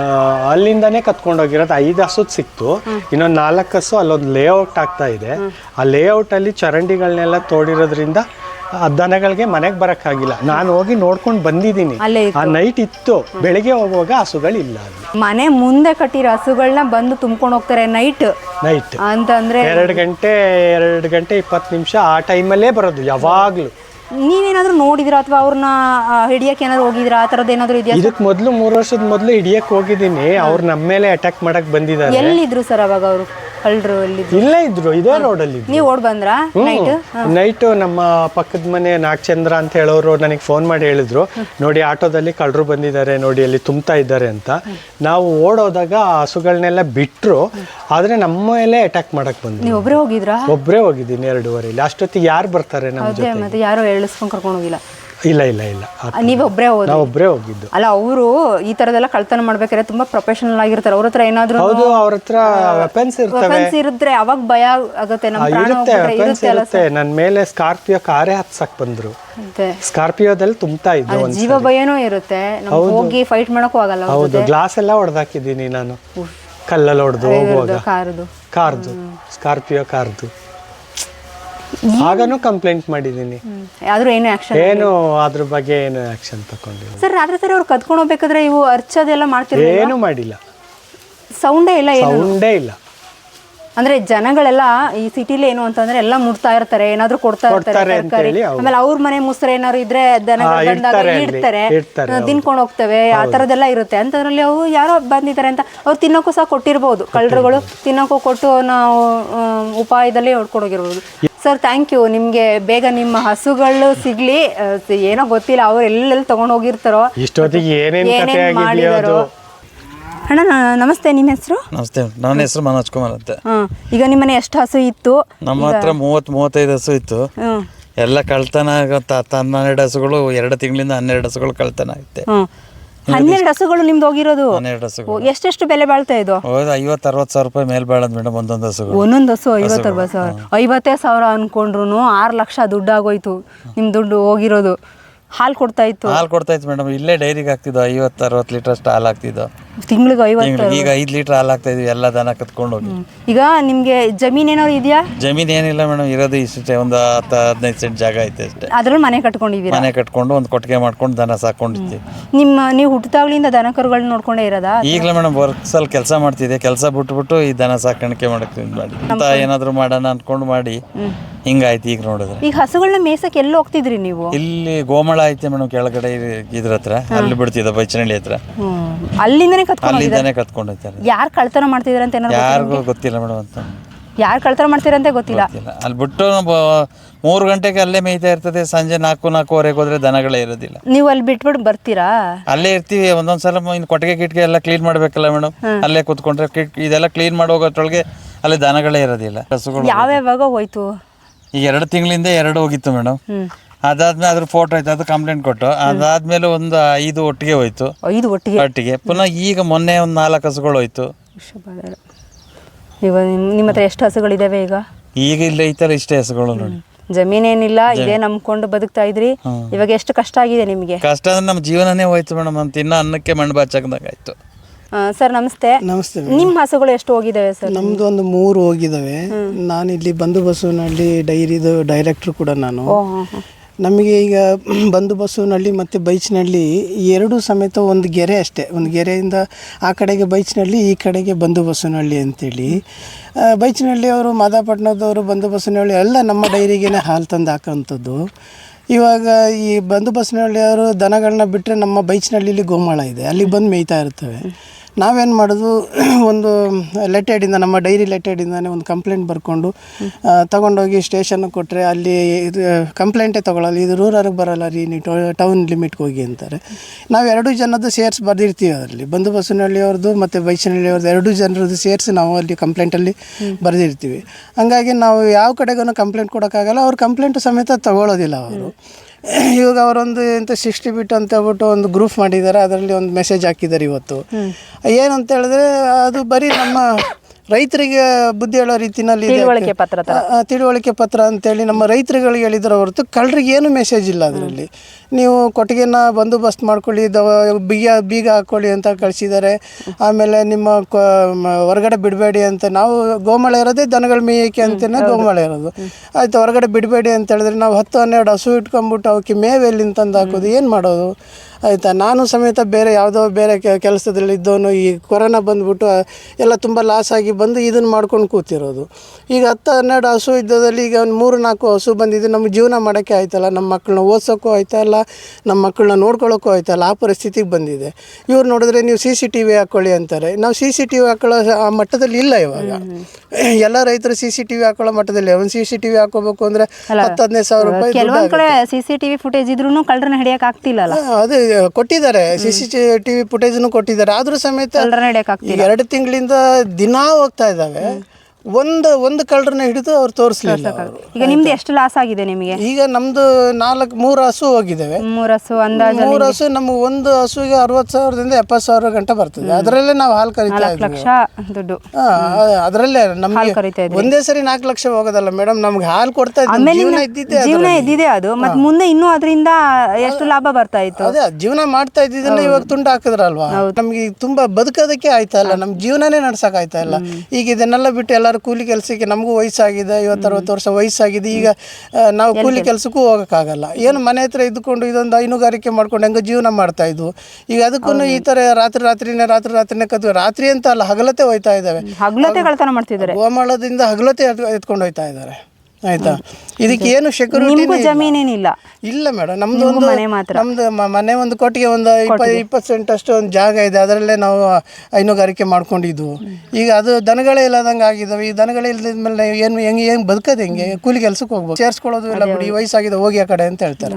Speaker 1: ಅಲ್ಲಿಂದಾನೇ ಕತ್ಕೊಂಡೋಗಿರೋದು ಐದು ಹಸುದ್ ಸಿಕ್ತು. ಇನ್ನೊಂದ್ ನಾಲ್ಕು ಹಸು ಅಲ್ಲೊಂದು ಲೇಔಟ್ ಆಗ್ತಾ ಇದೆ. ಆ ಲೇಔಟ್ ಅಲ್ಲಿ ಚರಂಡಿಗಳನ್ನೆಲ್ಲ ತೋಡಿರೋದ್ರಿಂದ ಆ ದನಗಳಿಗೆ ಮನೆಗೆ ಬರೋಕ್ಕಾಗಿಲ್ಲ. ನಾನು ಹೋಗಿ ನೋಡ್ಕೊಂಡು ಬಂದಿದ್ದೀನಿ.
Speaker 2: ಅಲ್ಲೇ
Speaker 1: ಆ ನೈಟ್ ಇತ್ತು. ಬೆಳಿಗ್ಗೆ ಹೋಗುವಾಗ ಹಸುಗಳಿಲ್ಲ ಅಲ್ಲಿ.
Speaker 2: ಮನೆ ಮುಂದೆ ಕಟ್ಟಿರೋ ಹಸುಗಳನ್ನ ಬಂದು ತುಂಬ್ಕೊಂಡು ಹೋಗ್ತಾರೆ ನೈಟ್
Speaker 1: ನೈಟ್
Speaker 2: ಅಂತಂದ್ರೆ
Speaker 1: ಎರಡು ಗಂಟೆ ಎರಡು ಗಂಟೆ ಇಪ್ಪತ್ತು ನಿಮಿಷ ಆ ಟೈಮಲ್ಲೇ ಬರೋದು ಯಾವಾಗಲೂ.
Speaker 2: ನೀವೇನಾದ್ರೂ ನೋಡಿದ್ರಾ ಅಥವಾ ಅವ್ರನ್ನ ಹಿಡಿಯಕ್ಕೆ ಏನಾದ್ರು ಹೋಗಿದ್ರಾ? ಆ ಥರದ್ದು ಏನಾದ್ರು ಇದೆಯಾ
Speaker 1: ಇದಕ್ಕೆ ಮೊದಲು ಮೂರು ವರ್ಷದ ಮೊದಲು ಹಿಡಿಯಕ್ಕೆ ಹೋಗಿದ್ದೀನಿ. ಅವ್ರು ನಮ್ಮ ಮೇಲೆ ಅಟ್ಯಾಕ್ ಮಾಡಕ್ ಬಂದಿದ್ದಾರೆ.
Speaker 2: ಎಲ್ಲಿದ್ರು ಸರ್ ಅವಾಗ ಅವರು? ಕಳ್ಳರು ಎಲ್ಲಿದ್ರು?
Speaker 1: ಇಲ್ಲೇ ಇದ್ರು ಇದೇ ರೋಡಲ್ಲಿ
Speaker 2: ನೀವು ಓಡ್ ಬಂದ್ರಾ? ನೈಟ್
Speaker 1: ನೈಟು ನಮ್ಮ ಪಕ್ಕದ ಮನೆ ನಾಗಚಂದ್ರ ಅಂತ ಹೇಳೋರು ನನಗೆ ಫೋನ್ ಮಾಡಿ ಹೇಳಿದ್ರು. ನೋಡಿ ಆಟೋದಲ್ಲಿ ಕಳ್ಳರು ಬಂದಿದ್ದಾರೆ ನೋಡಿ ಅಲ್ಲಿ ತುಂಬ್ತಾ ಇದ್ದಾರೆ ಅಂತ. ನಾವು ಓಡೋದಾಗ ಆ ಹಸುಗಳನ್ನೆಲ್ಲ ಬಿಟ್ಟರು ಆದರೆ ನಮ್ಮ ಮೇಲೆ ಅಟ್ಯಾಕ್ ಮಾಡಕ್ ಬಂದ್ರು
Speaker 2: ನೀವು ಒಬ್ರೇ ಹೋಗಿದ್ರಾ?
Speaker 1: ಒಬ್ಬರೇ ಹೋಗಿದ್ದೀನಿ ಎರಡೂವರೆಯಲ್ಲಿ ಅಷ್ಟೊತ್ತಿಗೆ ಯಾರು ಬರ್ತಾರೆ ನಮ್ಮ
Speaker 2: ಜೊತೆ ಮತ್ತೆ ಯಾರೋ ಎಳಿಸ್ಕೊಂಡು ಕರ್ಕೊಂಡು ಹೋಗಿಲ್ಲ.
Speaker 1: ಇಲ್ಲ ಇಲ್ಲ ಇಲ್ಲ. ನೀವೊಬ್ಬರೇ
Speaker 2: ನೀವು ಒಬ್ಬರೇ
Speaker 1: ನಾವು ಒಬ್ಬರೇ ಹೋಗಿದ್ದು.
Speaker 2: ಅಲ್ಲ ಅವರು ಈ ತರದೆಲ್ಲ ಕಳ್ತನ ಮಾಡ್ಬೇಕಾದ್ರೆ ತುಂಬಾ ಪ್ರೊಫೆಷನಲ್ ಆಗಿರ್ತಾರೆ. ಅವ್ರ ಹತ್ರ ಏನಾದ್ರು
Speaker 1: ಹೌದು ಅವ್ರ ಹತ್ರ ವೆಪನ್ಸ್ ಇರ್ತವೆ.
Speaker 2: ವೆಪನ್ಸ್ ಇರುತ್ತೆ ಅವಾಗ ಭಯ ಆಗುತ್ತೆ ನಮ್ಮ ಪ್ರಾಣ
Speaker 1: ಇರುತ್ತೆ
Speaker 2: ಹೋಗ್ಬಿಟ್ರೆ
Speaker 1: ವೆಪನ್ಸ್
Speaker 2: ಇರುತ್ತೆ ಅಲ್ಲ
Speaker 1: ಇರುತ್ತೆ. ನನ್ನ ಮೇಲೆ ಸ್ಕಾರ್ಪಿಯೋ ಕಾರೇ ಹತ್ಸಕ್ ಬಂದ್ರು. ಸ್ಕಾರ್ಪಿಯೋದಲ್ಲಿ ತುಂಬ್ತಾ ಇದ್ದೆ ಒಂದು
Speaker 2: ಜೀವ ಭಯನೂ ಇರುತ್ತೆ. ನಾವು ಹೋಗಿ ಫೈಟ್ ಮಾಡಕ್ಕೂ ಆಗಲ್ಲ ಅವ್ರ
Speaker 1: ಹೌದು ಗ್ಲಾಸ್ ಎಲ್ಲ ಹೊಡೆದಾಕಿದ್ದೀನಿ ನಾನು. ಕಲ್ಲಲ್ಲಿ ಹೊಡೆದು ಹೋಗುವಾಗ.
Speaker 2: ಜೊತೆ ಕಾರ್ದು.
Speaker 1: ಕಾರ್ದು. ಸ್ಕಾರ್ಪಿಯೋ ಕಾರ್ದು. ಆಗನೂ ಕಂಪ್ಲೇಂಟ್ ಮಾಡಿದ್ದೀನಿ.
Speaker 2: ಆದ್ರೂ ಏನು ಆಕ್ಷನ್
Speaker 1: ಏನು ಅದ್ರ ಬಗ್ಗೆ ಏನು ಆಕ್ಷನ್ ತಗೊಂಡಿಲ್ಲ.
Speaker 2: ಸರ್ ರಾತ್ರಿ ಸರಿ ಅವ್ರು ಕದ್ಕೊಂಡು ಹೋಗ್ಬೇಕಾದ್ರೆ ಇವು ಅರ್ಚದೆಲ್ಲ ಮಾಡ್ತಿರೋ
Speaker 1: ಏನು ಮಾಡಿಲ್ಲ.
Speaker 2: ಸೌಂಡೇ ಇಲ್ಲ ಏನು?
Speaker 1: ಸೌಂಡೇ ಇಲ್ಲ.
Speaker 2: ಅಂದ್ರೆ ಜನಗಳೆಲ್ಲ ಈ ಸಿಟಿಲಿ ಏನು ಅಂತಂದ್ರೆ ಎಲ್ಲ ಮುಡ್ತಾ ಇರ್ತಾರೆ ಏನಾದ್ರು ಕೊಡ್ತಾ ಇರ್ತಾರೆ ತರಕಾರಿ. ಆಮೇಲೆ ಅವ್ರ ಮನೆ ಮುಸ್ರೆ ಏನಾದ್ರು ಇದ್ರೆ ದನಗಳು ಬಂದಾಗ
Speaker 1: ಇಡ್ತಾರೆ
Speaker 2: ತಿನ್ಕೊಂಡು ಹೋಗ್ತವೆ ಆ ತರದೆಲ್ಲ ಇರುತ್ತೆ. ಅಂತದ್ರಲ್ಲಿ ಅವ್ರು ಯಾರೋ ಬಂದಿದ್ದಾರೆ ಅಂತ ಅವ್ರು ತಿನ್ನೋಕ್ಕೂ ಸಹ ಕೊಟ್ಟಿರ್ಬೋದು. ಕಳ್ಳರುಗಳು ತಿನ್ನೋಕ್ಕೂ ಕೊಟ್ಟು ನಾವು ಉಪಾಯದಲ್ಲಿ ಹೊಡ್ಕೊಂಡೋಗಿರ್ಬೋದು. ಸರ್ ಥ್ಯಾಂಕ್ ಯು ನಿಮಗೆ ಬೇಗ ನಿಮ್ಮ ಹಸುಗಳು ಸಿಗ್ಲಿ. ಏನೋ ಗೊತ್ತಿಲ್ಲ ಅವ್ರು ಎಲ್ಲೆಲ್ಲಿ ತಗೊಂಡು ಹೋಗಿರ್ತಾರೋ.
Speaker 1: ಇಷ್ಟೊತ್ತಿಗೆ ಏನೇನ್
Speaker 2: ಮಾಡಿದಾರೋ. ಅಣ್ಣ ನ- ನಮಸ್ತೆ ನಿಮ್ಮ ಹೆಸರು?
Speaker 4: ನಮಸ್ತೆ ನನ್ನ ಹೆಸರು ಮನೋಜ್ ಕುಮಾರ್ ಅಂತ.
Speaker 2: ಹಾಂ ಈಗ ನಿಮ್ಮನೆ ಎಷ್ಟು ಹಸು ಇತ್ತು?
Speaker 4: ನಮ್ಮ ಹತ್ರ ಮೂವತ್ತು ಮೂವತ್ತೈದು ಹಸು ಇತ್ತು.
Speaker 2: ಹ್ಞೂ
Speaker 4: ಎಲ್ಲ ಕಳ್ತನ ಆಗತ್ತ ಹನ್ನೆರಡು ಹಸುಗಳು ಎರಡು ತಿಂಗಳಿಂದ ಹನ್ನೆರಡು ಹಸುಗಳು ಕಳ್ತನ ಆಗುತ್ತೆ.
Speaker 2: ಹ್ಞೂ ಹನ್ನೆರಡು ಹಸುಗಳು ನಿಮ್ದು ಹೋಗಿರೋದು?
Speaker 4: ಹನ್ನೆರಡು ಹಸುಗಳು.
Speaker 2: ಓ, ಎಷ್ಟೆಷ್ಟು ಬೆಲೆ ಬಾಳ್ತಾ ಇದು?
Speaker 4: ಹೋದ ಐವತ್ತು ಅರವತ್ತು ಸಾವಿರ ರೂಪಾಯಿ ಮೇಲೆ ಬಾಳದ್ ಮೇಡಮ್ ಒಂದೊಂದು ಹಸುಗಳು.
Speaker 2: ಒಂದೊಂದು ಹಸು ಐವತ್ತು ಅರವತ್ತು ಸಾವಿರ. ಐವತ್ತೇ ಸಾವಿರ ಅನ್ಕೊಂಡ್ರು ಆರು ಲಕ್ಷ ದುಡ್ಡು ಆಗೋಯ್ತು ನಿಮ್ಮ ದುಡ್ಡು ಹೋಗಿರೋದು. ಹಾಲು ಕೊಡ್ತಾ ಇತ್ತು.
Speaker 4: ಹಾಲು ಕೊಡ್ತಾ ಇತ್ತು ಮೇಡಮ್ ಇಲ್ಲೇ ಡೈರಿಗೆ ಹಾಕ್ತಿದ್ದು ಐವತ್ತು ಅರವತ್ತು ಲೀಟರ್ ಅಷ್ಟು ಹಾಲು ಹಾಕ್ತಿದ್ದೋ.
Speaker 2: ತಿಂಗ್ಳಿಗೆ ಐವತ್ತು
Speaker 4: ಈಗ ಐದು ಲೀಟರ್ ಹಾಲು ಹಾಕ್ತಾ ಇದೀವಿ ಎಲ್ಲ ದನ ಕತ್ಕೊಂಡು ಹೋಗಿ.
Speaker 2: ಈಗ ನಿಮಗೆ ಜಮೀನ್ ಏನಾದ್ರು ಇದೆಯಾ?
Speaker 4: ಜಮೀನ್ ಏನಿಲ್ಲ ಮೇಡಮ್ ಇರೋದು ಇಷ್ಟೇ ಒಂದು ಹತ್ತು ಹದಿನೈದು ಸೆಂಟ್ ಜಾಗ ಐತೆ ಅಷ್ಟೇ.
Speaker 2: ಅದ್ರಲ್ಲಿ ಮನೆ ಕಟ್ಕೊಂಡಿದ್ದೀವಿ
Speaker 4: ಮನೆ ಕಟ್ಕೊಂಡು ಒಂದು ಕೊಟ್ಟಿಗೆ ಮಾಡ್ಕೊಂಡು ದನ ಸಾಕೊಂಡಿದ್ವಿ.
Speaker 2: ನಿಮ್ಮ ನೀವು ಹುಟ್ಟಿದಾಗ್ಲಿಂದ ದನ ಕರುಗಳನ್ನ ನೋಡ್ಕೊಂಡೇ ಇರೋದಾ?
Speaker 4: ಈಗಲೇ ಮೇಡಮ್ ವರ್ಕ್ಸಲ್ಲಿ ಕೆಲಸ ಮಾಡ್ತಿದ್ದೆ ಕೆಲಸ ಬಿಟ್ಬಿಟ್ಟು ಈ ದನ ಸಾಕಾಣಿಕೆ ಮಾಡಕ್ಕೆ ಇದ್ ಮಾಡಿ. ಅಂತ ಏನಾದರೂ ಮಾಡೋಣ ಅನ್ಕೊಂಡು ಮಾಡಿ ಹಿಂಗಾಯ್ತು ಈಗ ನೋಡಿದ್ರೆ.
Speaker 2: ಈಗ ಹಸುಗಳನ್ನ ಮೇಸಕ್ಕೆ ಎಲ್ಲಿ ಹೋಗ್ತಿದ್ರಿ ನೀವು?
Speaker 4: ಇಲ್ಲಿ ಗೋಮಳ ಐತೆ ಮೇಡಮ್ ಕೆಳಗಡೆ ಇದ್ರ ಹತ್ರ ಅಲ್ಲಿ ಬಿಡ್ತಿದ್ದ ಬೈಚನಹಳ್ಳಿ ಹತ್ರ.
Speaker 2: ಅಲ್ಲಿಂದನೇ ಕತ್ಕೊಂಡು
Speaker 4: ಅಲ್ಲಿಂದಾನೆ ಕತ್ಕೊಂಡು ಹೋಗ್ತಾರೆ
Speaker 2: ಯಾರು ಕಳ್ತನ ಮಾಡ್ತಿದ್ರ ಅಂತ ಏನಾದ್ರು
Speaker 4: ಯಾರಿಗೂ ಗೊತ್ತಿಲ್ಲ ಮೇಡಮ್ ಅಂತ.
Speaker 2: ಯಾರು ಕಳ್ತನ ಮಾಡ್ತೀರಂತೆ ಗೊತ್ತಿಲ್ಲ?
Speaker 4: ಗೊತ್ತಿಲ್ಲ. ಅಲ್ಲಿ ಬಿಟ್ಟು ಬ- ಮೂರು ಗಂಟೆಗೆ ಅಲ್ಲೇ ಮೇಯ್ತಾ ಇರ್ತದೆ. ಸಂಜೆ ನಾಲ್ಕು ನಾಲ್ಕೂವರೆಗೆ ಹೋದ್ರೆ ದನಗಳೇ ಇರೋದಿಲ್ಲ.
Speaker 2: ನೀವು ಅಲ್ಲಿ ಬಿಟ್ಬಿಟ್ಟು ಬರ್ತೀರಾ?
Speaker 4: ಅಲ್ಲೇ ಇರ್ತೀವಿ. ಒಂದೊಂದ್ ಸಲ ಇನ್ನು ಕೊಟ್ಟಿಗೆ ಕಿಟ್ಗೆ ಎಲ್ಲ ಕ್ಲೀನ್ ಮಾಡ್ಬೇಕಲ್ಲ ಮೇಡಮ್. ಅಲ್ಲೇ ಕೂತ್ಕೊಂಡ್ರೆ ಕಿಟ್ ಇದೆಲ್ಲ ಕ್ಲೀನ್ ಮಾಡಿ ಹೋಗೋದ್ರೊಳಗೆ ಅಲ್ಲಿ ದನಗಳೇ ಇರೋದಿಲ್ಲ. ಹಸುಗಳು
Speaker 2: ಯಾವ್ಯಾವಾಗ ಹೋಯ್ತು?
Speaker 4: ಈಗ ಎರಡು ತಿಂಗಳಿಂದ ಎರಡು ಹೋಗಿತ್ತು ಮೇಡಮ್. ಅದಾದ್ಮೇಲೆ ಅದ್ರ ಫೋಟೋ ಆಯ್ತು ಅದು ಕಂಪ್ಲೇಂಟ್ ಕೊಟ್ಟು. ಅದಾದ್ಮೇಲೆ ಒಂದು ಐದು ಒಟ್ಟಿಗೆ ಹೋಯ್ತು.
Speaker 2: ಐದು ಒಟ್ಟಿಗೆ?
Speaker 4: ಒಟ್ಟಿಗೆ. ಪುನಃ ಈಗ ಮೊನ್ನೆ ಒಂದು ನಾಲ್ಕು ಹಸುಗಳು ಹೋಯ್ತು.
Speaker 2: ಇವಾಗ ನಿಮ್- ನಿಮ್ಮ ಹತ್ರ ಎಷ್ಟು ಹಸುಗಳಿದಾವೆ ಈಗ?
Speaker 4: ಈಗ ಇಲ್ಲ ಐತಲ್ಲ ಇಷ್ಟೇ ಹಸುಗಳು ನೋಡಿ.
Speaker 2: ಜಮೀನೇನಿಲ್ಲ ಇದೇ ನಂಬ್ಕೊಂಡು ಬದುಕ್ತಾ ಇದ್ರಿ. ಇವಾಗ ಎಷ್ಟು ಕಷ್ಟ ಆಗಿದೆ ನಿಮಗೆ?
Speaker 4: ಕಷ್ಟ ಅಂದ್ರೆ ನಮ್ಮ ಜೀವನನೇ ಹೋಯ್ತು ಮೇಡಮ್ ಅಂತ. ಇನ್ನ ಅನ್ನಕ್ಕೆ ಮಣ್ಣು ಬಾಚಕ್ದಾಗ ಆಯ್ತು.
Speaker 2: ಸರ್ ನಮಸ್ತೆ.
Speaker 3: ನಮಸ್ತೆ
Speaker 2: ನಿಮ್ಮ ಹಸುಗಳು ಎಷ್ಟು ಹೋಗಿದಾವೆ ಸರ್?
Speaker 3: ನಮ್ದು ಒಂದು ಮೂರು ಹೋಗಿದಾವೆ. ನಾನು ಇಲ್ಲಿ ಬಂದು ಬಸವನಹಳ್ಳಿ ಡೈರಿದು ಡೈರೆಕ್ಟ್ರು ಕೂಡ ನಾನು. ನಮಗೆ ಈಗ ಬಂದು ಬಸವನಹಳ್ಳಿ ಮತ್ತು ಈ ಎರಡೂ ಸಮೇತ ಒಂದು ಗೆರೆ ಅಷ್ಟೇ. ಒಂದು ಗೆರೆಯಿಂದ ಆ ಕಡೆಗೆ ಬೈಚನಹಳ್ಳಿ ಈ ಕಡೆಗೆ ಬಂದು ಬಸವನಹಳ್ಳಿ ಅಂತೇಳಿ. ಬೈಚನಹಳ್ಳಿ ಅವರು ಮಾದಾಪಟ್ಟಣದವರು ಬಂದು ಬಸವನಹಳ್ಳಿ ಎಲ್ಲ ನಮ್ಮ ಡೈರಿಗೇನೆ ಹಾಲು ತಂದು ಹಾಕೋಂಥದ್ದು ಇವಾಗ ಈ ಬಂದು ಬಸವನಹಳ್ಳಿಯವರು ದನಗಳನ್ನ ಬಿಟ್ಟರೆ ನಮ್ಮ ಬೈಚನಹಳ್ಳಿಲಿ ಗೋಮಾಳ ಇದೆ. ಅಲ್ಲಿಗೆ ಬಂದು ಮೇಯ್ತಾ ಇರ್ತವೆ. ನಾವೇನು ಮಾಡೋದು, ಒಂದು ಲೆಟೆಡಿಂದ, ನಮ್ಮ ಡೈರಿ ಲೆಟೆಡಿಂದನೇ ಒಂದು ಕಂಪ್ಲೇಂಟ್ ಬರ್ಕೊಂಡು ತಗೊಂಡೋಗಿ ಸ್ಟೇಷನ್ಗೆ ಕೊಟ್ಟರೆ ಅಲ್ಲಿ ಇದು, ಕಂಪ್ಲೇಂಟೇ ತೊಗೊಳಲ್ಲ, ಇದು ರೂರಲ್ಗೆ ಬರಲ್ಲ ರೀ ನೀವು ಟೌನ್ ಲಿಮಿಟ್ಗೆ ಹೋಗಿ ಅಂತಾರೆ. ನಾವು ಎರಡು ಜನದ್ದು ಸೇರ್ಸ್ ಬರೆದಿರ್ತೀವಿ ಅದರಲ್ಲಿ. ಬಂದು ಬಸವನಹಳ್ಳಿಯವ್ರದ್ದು ಮತ್ತು ಬೈಚನಹಳ್ಳಿಯವ್ರದ್ದು ಎರಡು ಜನರದ್ದು ಸೇರಿಸಿ ನಾವು ಅಲ್ಲಿ ಕಂಪ್ಲೇಂಟಲ್ಲಿ ಬರೆದಿರ್ತೀವಿ. ಹಂಗಾಗಿ ನಾವು ಯಾವ ಕಡೆಗೂ ಕಂಪ್ಲೇಂಟ್ ಕೊಡೋಕ್ಕಾಗಲ್ಲ, ಅವ್ರು ಕಂಪ್ಲೇಂಟ್ ಸಮೇತ ತಗೊಳ್ಳೋದಿಲ್ಲ ಅವರು. ಇವಾಗ ಅವರೊಂದು ಎಂತ ಸಿಕ್ಸ್ಟಿ ಬಿಟ್ ಅಂತ ಹೇಳ್ಬಿಟ್ಟು ಒಂದು ಗ್ರೂಪ್ ಮಾಡಿದ್ದಾರೆ. ಅದರಲ್ಲಿ ಒಂದು ಮೆಸೇಜ್ ಹಾಕಿದ್ದಾರೆ ಇವತ್ತು. ಏನಂತ ಹೇಳಿದ್ರೆ ಅದು ಬರೀ ನಮ್ಮ ರೈತರಿಗೆ ಬುದ್ಧಿ ಹೇಳೋ ರೀತಿಯಲ್ಲಿ ಇದೆ.
Speaker 2: ತಿಳುವಳಿಕೆ ಪತ್ರ ತರ.
Speaker 3: ಆ, ತಿಳುವಳಿಕೆ ಪತ್ರ ಅಂತೇಳಿ ನಮ್ಮ ರೈತರುಗಳಿಗೆ ಹೇಳಿದ್ರ ಹೊರತು ಕಳ್ಳರಿಗೆ ಏನು ಮೆಸೇಜ್ ಇಲ್ಲ ಅದರಲ್ಲಿ. ನೀವು ಕೊಟ್ಟಿಗೆನ ಬಂದೋಬಸ್ತ್ ಮಾಡ್ಕೊಳ್ಳಿ ದವ ಬೀಗ ಬೀಗ ಹಾಕ್ಕೊಳ್ಳಿ ಅಂತ ಕಳಿಸಿದ್ದಾರೆ. ಆಮೇಲೆ ನಿಮ್ಮ ಕ- ಮ- ಹೊರಗಡೆ ಬಿಡಬೇಡಿ ಅಂತ ನಾವು ಗೋಮಳೆ ಇರೋದೇ ದನಗಳ ಮೇಯಕ್ಕೆ ಅಂತಲೇ ಗೋಮಳೆ ಇರೋದು. ಆಯ್ತು ಹೊರಗಡೆ ಬಿಡಬೇಡಿ ಅಂತ ಹೇಳಿದ್ರೆ ನಾವು ಹತ್ತು ಹನ್ನೆರಡು ಹಸು ಇಟ್ಕೊಂಡ್ಬಿಟ್ಟು ಅವಕ್ಕೆ ಮೇವು ಎಲ್ಲಿಂದ ತಂದು ಹಾಕೋದು ಏನು ಮಾಡೋದು? ಆಯಿತಾ? ನಾನು ಸಮೇತ ಬೇರೆ ಯಾವುದೋ ಬೇರೆ ಕೆಲಸದಲ್ಲಿ ಇದ್ದವನು ಈ ಕೊರೋನಾ ಬಂದ್ಬಿಟ್ಟು ಎಲ್ಲ ತುಂಬ ಲಾಸ್ ಆಗಿ ಬಂದು ಇದನ್ನು ಮಾಡ್ಕೊಂಡು ಕೂತಿರೋದು. ಈಗ ಹತ್ತು ಹನ್ನೆರಡು ಹಸು ಇದ್ದದಲ್ಲಿ ಈಗ ಒಂದು ಮೂರು ನಾಲ್ಕು ಹಸು ಬಂದಿದ್ದು ನಮ್ಮ ಜೀವನ ಮಾಡೋಕ್ಕೆ ಆಯ್ತಲ್ಲ ನಮ್ಮ ಮಕ್ಕಳನ್ನ ಓದ್ಸೋಕ್ಕೂ ಆಯ್ತಲ್ಲ ನಮ್ಮ ಮಕ್ಕಳನ್ನ ನೋಡ್ಕೊಳ್ಳೋಕ್ಕೂ ಆಯ್ತಲ್ಲ ಆ ಪರಿಸ್ಥಿತಿಗೆ ಬಂದಿದೆ. ಇವ್ರು ನೋಡಿದ್ರೆ ನೀವು ಸಿ ಸಿ ಟಿ ವಿ ಹಾಕ್ಕೊಳ್ಳಿ ಅಂತಾರೆ. ನಾವು ಸಿ ಸಿ ಟಿ ವಿ ಹಾಕೊಳ್ಳೋ ಆ ಮಟ್ಟದಲ್ಲಿ ಇಲ್ಲ ಇವಾಗ. ಎಲ್ಲ ರೈತರು ಸಿ ಸಿ ಟಿ ವಿ ಹಾಕೊಳ್ಳೋ ಮಟ್ಟದಲ್ಲಿ ಒಂದು ಸಿ ಸಿ ಟಿ ವಿ ಹಾಕೋಬೇಕು ಅಂದರೆ ಹತ್ತು ಹದಿನೈದು ಸಾವಿರ ರೂಪಾಯಿ
Speaker 2: ಸಿ ಕಡೆ ಸಿ ಟಿ ವಿ ಫುಟೇಜ್ ಇದ್ರೂ ಕಳ್ಳರನ್ನ
Speaker 3: ಹಿಡಿಯೋಕ್ಕಾಗ್ತಿಲ್ಲ ಅದೇ ಕೊಟ್ಟಿದ್ದಾರೆ ಸಿ ಸಿ ಟಿ ವಿ ಫುಟೇಜ್ನು ಕೊಟ್ಟಿದ್ದಾರೆ. ಆದ್ರೂ ಸಮೇತ ಈಗ ಎರಡು ತಿಂಗಳಿಂದ ದಿನಾ ಹೋಗ್ತಾ ಇದ್ದಾವೆ. ಒಂದು ಒಂದು ಕಳ್ಳರನ್ನ ಹಿಡಿದು ಅವ್ರು ತೋರಿಸಲಿಲ್ಲ
Speaker 2: ಈಗ ನಿಮ್ದು ಎಷ್ಟು ಲಾಸ್ ಆಗಿದೆ ನಿಮಗೆ?
Speaker 3: ಈಗ ನಮ್ದು ನಾಲ್ಕು ಮೂರು ಹಸು ಹೋಗಿದ್ದೇವೆ.
Speaker 2: ಮೂರು ಹಸು ಅಂದಾಜು
Speaker 3: ಮೂರು ಹಸು ನಮ್ಗೆ ಒಂದು ಹಸುವಿಗೆ ಅರವತ್ತು ಸಾವಿರದಿಂದ ಎಪ್ಪತ್ತು ಸಾವಿರ ಗಂಟೆ ಬರ್ತದೆ. ಅದರಲ್ಲೇ ನಾವು ಹಾಲು ಕರಿತಾ
Speaker 2: ನಾಲ್ಕು ಲಕ್ಷ ದುಡ್ಡು.
Speaker 3: ಅದರಲ್ಲೇ ನಮ್ಗೆ
Speaker 2: ಕರಿತಾ.
Speaker 3: ಒಂದೇ ಸರಿ ನಾಲ್ಕು ಲಕ್ಷ ಹೋಗೋದಲ್ಲ ಮೇಡಮ್ ನಮ್ಗೆ ಹಾಲು ಕೊಡ್ತಾ
Speaker 2: ಆಮೇಲೆ
Speaker 3: ಜೀವನ
Speaker 2: ಇದ್ದಿದೆ
Speaker 3: ಇದ್ದಿದ್ದೆ
Speaker 2: ಜೀವನ ಇದ್ದಿದೆ ಅದು ಮತ್ತೆ ಮುಂದೆ ಇನ್ನೂ ಅದರಿಂದ ಎಷ್ಟು ಲಾಭ ಬರ್ತಾ ಇತ್ತು?
Speaker 3: ಅದೇ ಜೀವನ ಮಾಡ್ತಾ ಇದ್ದಿದ್ದನ್ನ ಇವಾಗ ತುಂಡು ಹಾಕಿದ್ರಲ್ವಾ? ನಮ್ಗೆ ಈಗ ತುಂಬಾ ಬದುಕೋದಕ್ಕೆ ಆಯ್ತಾ ಇಲ್ಲ ನಮ್ ಜೀವನನೇ ನಡ್ಸಕ್ ಆಯ್ತಾ ಇಲ್ಲ. ಈಗ ಇದನ್ನೆಲ್ಲ ಬಿಟ್ಟು ಎಲ್ಲರೂ ಕೂಲಿ ಕೆಲಸಕ್ಕೆ ನಮಗೂ ವಯಸ್ಸಾಗಿದೆ ಐವತ್ತು ಅರವತ್ತು ವರ್ಷ ವಯಸ್ಸಾಗಿದೆ. ಈಗ ನಾವು ಕೂಲಿ ಕೆಲಸಕ್ಕೂ ಹೋಗೋಕ್ಕಾಗಲ್ಲ. ಏನು ಮನೆ ಹತ್ರ ಇದ್ದುಕೊಂಡು ಇದೊಂದು ಹೈನುಗಾರಿಕೆ ಮಾಡ್ಕೊಂಡು ಹೆಂಗೆ ಜೀವನ ಮಾಡ್ತಾ ಇದ್ವು. ಈಗ ಅದಕ್ಕೂ ಈ ತರ ರಾತ್ರಿ ರಾತ್ರಿನೇ ರಾತ್ರಿ ರಾತ್ರಿನೇ ಕದ್ವಿ ರಾತ್ರಿ ಅಂತ ಅಲ್ಲ ಹಗಲತೆ ಹೋಯ್ತಾ ಇದ್ದಾವೆ.
Speaker 2: ಹಗಲತೆ ಕಳ್ತನ ಮಾಡ್ತಿದ್ದಾರೆ.
Speaker 3: ಗೋಮಾಳದಿಂದ ಹಗಲತೆ ಎತ್ಕೊಂಡು ಹೋಯ್ತಾ ಇದ್ದಾರೆ. ಆಯ್ತಾ? ಇದಕ್ಕೆ ಏನು
Speaker 2: ನಿಮ್ಗೂ
Speaker 3: ಸೆಕ್ಯೂರಿಟಿ
Speaker 2: ಜಮೀನೇನಿಲ್ಲ.
Speaker 3: ಇಲ್ಲ ಮೇಡಮ್ ನಮ್ದು ಒಂದು
Speaker 2: ಮನೆ ಮಾತ್ರ.
Speaker 3: ನಮ್ದು ಮ- ಮನೆ ಒಂದು ಕೊಟ್ಟಿಗೆ ಒಂದು ಇಪ್ಪ ಇಪ್ಪತ್ತು ಸೆಂಟ್ ಅಷ್ಟು ಒಂದು ಜಾಗ ಇದೆ ಅದರಲ್ಲೇ ನಾವು ಹೈನುಗಾರಿಕೆ ಮಾಡ್ಕೊಂಡಿದ್ವು ಈಗ ಅದು ದನಗಳೇ ಇಲ್ಲದಂಗೆ ಆಗಿದ್ದಾವೆ ಈ ದನಗಳೇ ಇಲ್ಲದ್ಮೇಲೆ ಏನು ಹೆಂಗೆ ಹೆಂಗೆ ಬದುಕೋದು ಹೆಂಗೆ? ಕೂಲಿ ಕೆಲ್ಸಕ್ಕೆ ಹೋಗ್ಬೋದು. ಸೇರಿಸ್ಕೊಳ್ಳೋದು ಇಲ್ಲ ಬಿಡಿ ವಯಸ್ಸಾಗಿದೆ ಹೋಗಿ ಆ ಕಡೆ ಅಂತ ಹೇಳ್ತಾರೆ.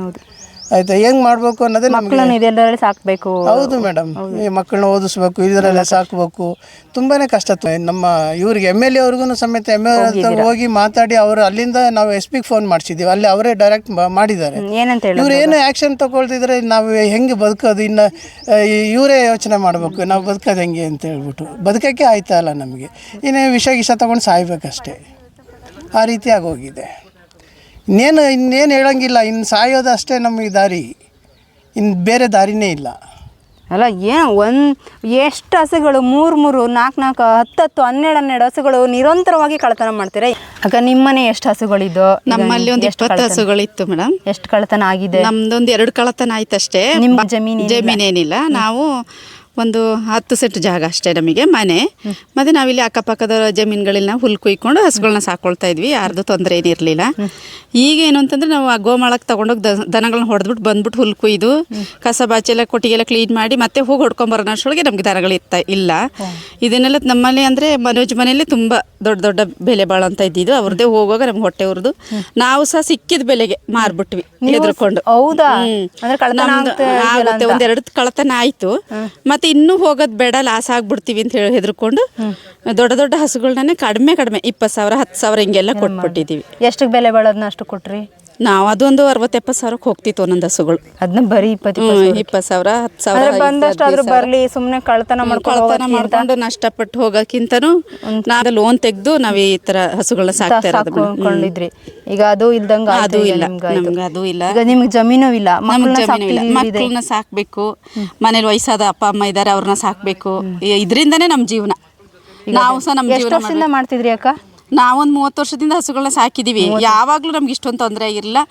Speaker 3: ಆಯ್ತಾ ಹೆಂಗ್ ಮಾಡ್ಬೇಕು ಅನ್ನೋದೇ ನಮ್ಗೆ
Speaker 2: ಮಕ್ಕಳನ್ನು ಇದೆಲ್ಲರಲ್ಲಿ ಸಾಕಬೇಕು.
Speaker 3: ಹೌದು ಮೇಡಮ್. ಈ ಮಕ್ಕಳನ್ನ ಓದಿಸ್ಬೇಕು ಇದರಲ್ಲೇ ಸಾಕಬೇಕು. ತುಂಬಾನೇ ಕಷ್ಟ ತ- ನಮ್ಮ ಇವ್ರಿಗೆ ಎಂ ಎಲ್ ಎ ಅವ್ರಿಗೂ ಸಮೇತ ಎಂ ಎಲ್ ಎ ಹೋಗಿ ಮಾತಾಡಿ ಅವರು ಅಲ್ಲಿಂದ ನಾವು ಎಸ್ ಪಿಗೆ ಫೋನ್ ಮಾಡಿಸಿದ್ದೀವಿ ಅಲ್ಲಿ ಅವರೇ ಡೈರೆಕ್ಟ್ ಮಾಡಿದ್ದಾರೆ.
Speaker 2: ಏನಂತ ಹೇಳಿ
Speaker 3: ಇವ್ರು ಏನು ಆ್ಯಕ್ಷನ್ ತಗೊಳ್ತಿದ್ರೆ ನಾವು ಹೆಂಗೆ ಬದುಕೋದು? ಇನ್ನು ಇವರೇ ಯೋಚನೆ ಮಾಡಬೇಕು. ನಾವು ಬದುಕೋದು ಹೆಂಗೆ ಅಂತ ಹೇಳ್ಬಿಟ್ಟು. ಬದುಕೋಕ್ಕೆ ಆಯ್ತಾ ಅಲ್ಲ ನಮಗೆ. ಇನ್ನು ವಿಷ ಗಿಷ ತೊಗೊಂಡು ಸಾಯ್ಬೇಕಷ್ಟೇ. ಆ ರೀತಿಯಾಗಿ ಆಗೋಗಿದೆ. ಇನ್ನೇನು ಇನ್ನೇನು ಹೇಳಂಗಿಲ್ಲ. ಇನ್ನು ಸಾಯೋದಷ್ಟೇ ನಮಗೆ ದಾರಿ. ಇನ್ನು ಬೇರೆ ದಾರಿನೇ ಇಲ್ಲ.
Speaker 2: ಅಲ್ಲ ಏನು ಒಂದು ಎಷ್ಟು ಹಸುಗಳು ಮೂರು ಮೂರು ನಾಲ್ಕು ನಾಲ್ಕು ಹತ್ತತ್ತು ಹತ್ತು ಹನ್ನೆರಡು ಹನ್ನೆರಡು ಹಸುಗಳು ನಿರಂತರವಾಗಿ ಕಳ್ತನ ಮಾಡ್ತೀರಾ? ಅಕ್ಕ ನಿಮ್ಮನೆ ಎಷ್ಟು ಹಸುಗಳಿದ್ದು
Speaker 5: ನಮ್ಮಲ್ಲಿ ಒಂದು
Speaker 2: ಎಷ್ಟು
Speaker 5: ಇಪ್ಪತ್ತು ಹಸುಗಳಿತ್ತು ಮೇಡಮ್.
Speaker 2: ಎಷ್ಟು ಕಳ್ತನ ಆಗಿದೆ?
Speaker 5: ನಮ್ದೊಂದು ಎರಡು ಕಳತನ ಆಯ್ತಷ್ಟೇ.
Speaker 2: ನಿಮ್ಮ ಜಮೀನು ಏನಿಲ್ಲ?
Speaker 5: ಜಮೀನೇನಿಲ್ಲ. ನಾವು ಒಂದು ಹತ್ತು ಸೆಟ್ ಜಾಗ ಅಷ್ಟೇ ನಮಗೆ ಮನೆ. ಮತ್ತೆ ನಾವಿಲ್ಲಿ ಅಕ್ಕಪಕ್ಕದ ಜಮೀನುಗಳಲ್ಲಿ ನಾವು ಹುಲ್ಲು ಕುಯ್ಕೊಂಡು ಹಸುಗಳನ್ನ ಸಾಕೊಳ್ತಾ ಇದ್ವಿ ಯಾರ್ದು ತೊಂದರೆ ಏನಿರಲಿಲ್ಲ ಈಗ ಏನು ಅಂತಂದ್ರೆ ನಾವು ಆ ಗೋಮಾಳಕ್ಕೆ ತಗೊಂಡೋಗಿ ದನಗಳನ್ನ ಹೊಡೆದ್ಬಿಟ್ಟು ಬಂದ್ಬಿಟ್ಟು ಹುಲ್ ಕುಯ್ದು ಕಸ ಬಾಚೆಲ್ಲ ಕೊಟ್ಟಿಗೆಲ್ಲ ಕ್ಲೀನ್ ಮಾಡಿ ಮತ್ತೆ ಹೋಗಿ ಹೊಡ್ಕೊಂಬರೋಣ ಅಷ್ಟರೊಳಗೆ ನಮಗೆ ದನಗಳು ಇತ್ತ ಇಲ್ಲ. ಇದನ್ನೆಲ್ಲ ನಮ್ಮಲ್ಲಿ ಅಂದರೆ ಮನೋಜ್ ಮನೆಯಲ್ಲಿ ತುಂಬ ದೊಡ್ಡ ದೊಡ್ಡ ಬೆಲೆ ಬಾಳಂತ ಇದ್ದಿದ್ದು ಅವ್ರದ್ದೇ ಹೋಗುವಾಗ ನಮ್ಗೆ ಹೊಟ್ಟೆ ಉರಿದು ನಾವು ಸಹ ಸಿಕ್ಕಿದ ಬೆಲೆಗೆ ಮಾರ್ಬಿಟ್ವಿ ಎದ್ರುಕೊಂಡು.
Speaker 2: ಹೌದಾ?
Speaker 5: ಒಂದೆರಡು ಕಳತನ ಆಯ್ತು. ಮತ್ತೆ ಇನ್ನೂ ಹೋಗೋದು ಬೇಡ ಲಾಸ್ ಆಗ್ಬಿಡ್ತೀವಿ ಅಂತ ಹೇಳಿ ಹೆದರ್ಕೊಂಡು ದೊಡ್ಡ ದೊಡ್ಡ ಹಸುಗಳನ್ನೇ ಕಡಿಮೆ ಕಡಿಮೆ ಇಪ್ಪತ್ತು ಸಾವಿರ ಹತ್ತು ಸಾವಿರ ಹಿಂಗೆಲ್ಲ ಕೊಟ್ಬಿಟ್ಟಿದ್ದೀವಿ
Speaker 2: ಎಷ್ಟಕ್ಕೆ ಬೆಲೆ ಬಾಳೋದನ್ನ ಅಷ್ಟು ಕೊಟ್ರಿ?
Speaker 5: ನಾವು ಅದೊಂದು ಅರವತ್ತು ಎಪ್ಪತ್ತು ಸಾವಿರಕ್ಕೆ ಹೋಗ್ತಿತ್ತು ಒಂದೊಂದು ಹಸುಗಳು.
Speaker 2: ಅದನ್ನ ಬರೀ ಇಪ್ಪತ್ತು
Speaker 5: ಇಪ್ಪತ್ತು ಸಾವಿರ. ಹತ್ತು ಸಾವಿರ
Speaker 2: ಅಂದ್ರೆ ಬಂದಷ್ಟು ಆದ್ರೂ ಬರ್ಲಿ ಸುಮ್ಮನೆ ಕಳ್ತನ ಮಾಡ್ಕೊಂಡು
Speaker 5: ಕಳ್ತನ ಮಾಡ್ಕೊಂಡು ನಷ್ಟಪಟ್ಟು ಹೋಗೋಕ್ಕಿಂತನೂ ನಾವು ಲೋನ್ ತೆಗೆದು ನಾವು ಈ ತರ ಹಸುಗಳನ್ನ ಸಾಕ್ತಾ ಇರೋದು.
Speaker 2: ಈಗ ಅದು ಇಲ್ದಂಗ
Speaker 5: ಅದು ಇಲ್ಲ. ನಮ್ಗೆ ಅದು ಇಲ್ಲ.
Speaker 2: ಈಗ ನಿಮ್ಗೆ ಜಮೀನು ಇಲ್ಲ.
Speaker 5: ನಮ್ಗೆ ಜಮೀನು ಇಲ್ಲ. ಮಕ್ಕಳನ್ನ ಸಾಕ್ಬೇಕು. ಮನೇಲಿ ವಯಸ್ಸಾದ ಅಪ್ಪ ಅಮ್ಮ ಇದ್ದಾರೆ ಅವ್ರನ್ನ ಸಾಕ್ಬೇಕು. ಇದರಿಂದನೇ ನಮ್ಮ ಜೀವನ. ನಾವು ಸಹ ನಮ್ಮ ಜೀವನ
Speaker 2: ಮಾಡ್ತಿದ್ರಿ ಅಕ್ಕ?
Speaker 5: ನಾವೊಂದು ಮೂವತ್ತು ವರ್ಷದಿಂದ ಹಸುಗಳನ್ನ ಸಾಕಿದೀವಿ. ಯಾವಾಗಲೂ ನಮ್ಗೆ ಇಷ್ಟೊಂದು ತೊಂದರೆ ಆಗಿರಲಿಲ್ಲ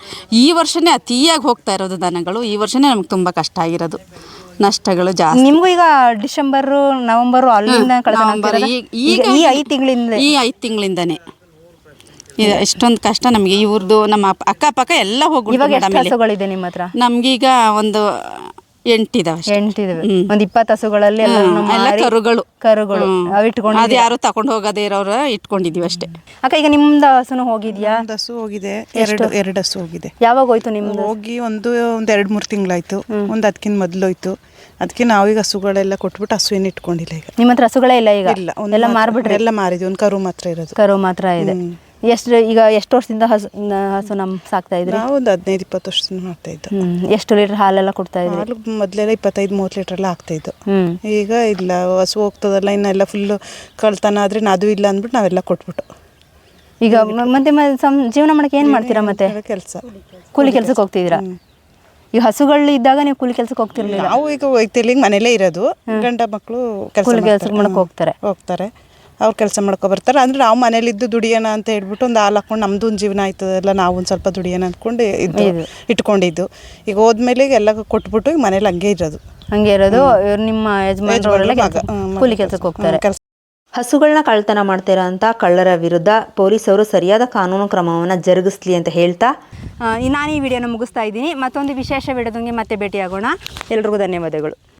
Speaker 5: ಈ ವರ್ಷನೇ ಅತಿಯಾಗಿ ಹೋಗ್ತಾ ಇರೋದು ದನಗಳು. ಈ ವರ್ಷನೇ ನಮ್ಗೆ ತುಂಬ ಕಷ್ಟ ಆಗಿರೋದು. ನಷ್ಟಗಳು ಜಾಸ್ತಿ.
Speaker 2: ನಿಮ್ಗೂ ಈಗ ಡಿಸೆಂಬರ್ ನವೆಂಬರ್ ಅಲ್ಲಿಂದ ಈಗ ಈ ಐದು ತಿಂಗಳಿಂದ
Speaker 5: ಈ ಐದು ತಿಂಗಳಿಂದನೇ. ಇಷ್ಟೊಂದು ಎಷ್ಟೊಂದು ಕಷ್ಟ ನಮಗೆ. ಇವ್ರದ್ದು ನಮ್ಮ ಅಕ್ಕಪಕ್ಕ ಎಲ್ಲ
Speaker 2: ಇವಾಗ ಹಸುಗಳಿದೆ ನಿಮ್ಮ ಹತ್ರ
Speaker 5: ನಮ್ಗೀಗ ಒಂದು ಎಂಟಿದಾವೆ.
Speaker 2: ಎಂಟಿದಾವೆ. ಒಂದ್ ಇಪ್ಪತ್ತು ಹಸುಗಳಲ್ಲಿ
Speaker 5: ಹ್ಮ್, ಎಲ್ಲ
Speaker 2: ಮಾರಿ-
Speaker 5: ಕರುಗಳು.
Speaker 2: ಕರುಗಳು. ಅವ್ ಇಟ್ಕೊಂಡು
Speaker 5: ಅದು ಯಾರು ತಗೊಂಡು ಹೋಗೋದೇ ಇರೋರ ಇಟ್ಕೊಂಡಿದೀವಿ ಅಷ್ಟೇ.
Speaker 2: ಅಕ್ಕ ಈಗ ನಿಮ್ದು ಹಸುನು ಹೋಗಿದ್ಯಾ?
Speaker 6: ಒಂದು ಹಸು ಹೋಗಿದೆ. ಎರಡು ಎರಡು ಹಸು ಹೋಗಿದೆ.
Speaker 2: ಯಾವಾಗ ಹೋಯ್ತು ನಿಮ್ದು?
Speaker 6: ಹೋಗಿ ಒಂದು ಒಂದು ಎರಡು ಮೂರು ತಿಂಗಳಾಯ್ತು. ಒಂದು ಅದಕ್ಕಿಂತ ಮೊದ್ಲೋಯ್ತು. ಹೋಯ್ತು ಅದಕ್ಕೆ ನಾವೀಗ ಹಸುಗಳೆಲ್ಲ ಕೊಟ್ಬಿಟ್ಟು ಹಸು ಏನು ಇಟ್ಕೊಂಡಿಲ್ಲ ಈಗ.
Speaker 2: ನಿಮ್ಮ ಹತ್ರ ಹಸುಗಳೇ ಇಲ್ಲ ಈಗ?
Speaker 6: ಇಲ್ಲ ಒಂದು
Speaker 2: ಎಲ್ಲ
Speaker 6: ಮಾತ್ರ- ಎಲ್ಲ ಮಾರಿದ್ವಿ. ಒಂದು ಕರು ಮಾತ್ರ ಇರೋದು.
Speaker 2: ಕರು ಮಾತ್ರ ಇದೆ. ಎಷ್ಟು ಈಗ ಎಷ್ಟು ವರ್ಷದಿಂದ ಹಸು ನ- ಹಸು ನಮ್ಮ ಸಾಕ್ತಾ ಇದ್ರಿ?
Speaker 6: ನಾವು ಒಂದು ಹದಿನೈದು ಇಪ್ಪತ್ತು ವರ್ಷದಿಂದ ಮಾಡ್ತಾ ಇದ್ದು.
Speaker 2: ಹ್ಮ್ ಎಷ್ಟು ಲೀಟರ್ ಹಾಲೆಲ್ಲ ಕೊಡ್ತಾ ಇದ್ರಿ?
Speaker 6: ಹಾಲು ಮೊದಲೆಲ್ಲ ಇಪ್ಪತ್ತೈದು ಮೂವತ್ತು ಲೀಟರ್ ಎಲ್ಲ ಆಗ್ತಾ ಇದ್ದು.
Speaker 2: ಹ್ಮ್.
Speaker 6: ಈಗ ಇಲ್ಲ ಹಸು ಹೋಗ್ತದಲ್ಲ ಇನ್ನೆಲ್ಲ ಫುಲ್ಲು ಕಳ್ತನ ಆದ್ರೆ ಅದು ಇಲ್ಲ ಅಂದ್ಬಿಟ್ಟು ನಾವೆಲ್ಲ ಕೊಟ್ಬಿಟ್ಟು.
Speaker 2: ಈಗ ಮ- ಮತ್ತೆ ಮ- ಸಂ- ಜೀವನ ಮಾಡಕ್ಕೆ ಏನು ಮಾಡ್ತೀರಾ ಮತ್ತೆ?
Speaker 6: ಕೆಲಸ?
Speaker 2: ಕೂಲಿ ಕೆಲ್ಸಕ್ಕೆ ಹೋಗ್ತಿದ್ದೀರಾ? ಈಗ ಹಸುಗಳು ಇದ್ದಾಗ ನೀವು ಕೂಲಿ ಕೆಲ್ಸಕ್ಕೆ ಹೋಗ್ತಿರ್ಲಿಲ್ಲ?
Speaker 6: ನಾವು ಈಗ ಹೋಗ್ತಿರ್ಲಿ ಈಗ ಮನೇಲೇ ಇರೋದು. ಗಂಡ ಮಕ್ಕಳು ಕೆಲಸ
Speaker 2: ಕೂಲಿ ಕೆಲ್ಸಕ್ಕೆ ಮಾಡಕ್ಕೆ ಹೋಗ್ತಾರೆ.
Speaker 6: ಹೋಗ್ತಾರೆ. ಅವ್ರು ಕೆಲಸ ಮಾಡ್ಕೊಬರ್ತಾರೆ ಬರ್ತಾರೆ. ಅಂದ್ರೆ ನಾವು ಮನೇಲಿದ್ದು ದುಡಿಯೋಣ ಅಂತ ಹೇಳ್ಬಿಟ್ಟು ಒಂದು ಹಾಲು ಹಾಕೊಂಡು ನಮ್ಮದು ಒಂದು ಜೀವನ ಆಯ್ತದಲ್ಲ ನಾವು ಒಂದು ಸ್ವಲ್ಪ ದುಡಿಯೋಣ ಅಂದ್ಕೊಂಡು ಇದ್ದು ಇಟ್ಕೊಂಡಿದ್ದು. ಈಗ ಹೋದ್ಮೇಲೆ ಈಗ ಎಲ್ಲ ಕೊಟ್ಬಿಟ್ಟು ಈಗ ಮನೇಲಿ ಹಂಗೆ ಇರೋದು.
Speaker 2: ಹಂಗೆ ಇರೋದು. ಇವ್ರು ನಿಮ್ಮ ಯಜಮಾನ್ರವರೆಲ್ಲ ಕೂಲಿ ಕೆಲಸಕ್ಕೆ ಹೋಗ್ತಾರೆ. ಹಸುಗಳನ್ನ ಕಳ್ತನ ಮಾಡ್ತೀರಾ ಅಂತ ಕಳ್ಳರ ವಿರುದ್ಧ ಪೊಲೀಸರು ಸರಿಯಾದ ಕಾನೂನು ಕ್ರಮವನ್ನು ಜರುಗಿಸ್ಲಿ ಅಂತ ಹೇಳ್ತಾ. ನಾನು ಈ ವಿಡಿಯೋನ ಮುಗಿಸ್ತಾ ಇದ್ದೀನಿ. ಮತ್ತೊಂದು ವಿಶೇಷ ವಿಡಿಯೋದಂಗೆ ಮತ್ತೆ ಭೇಟಿಯಾಗೋಣ. ಎಲ್ರಿಗೂ ಧನ್ಯವಾದಗಳು.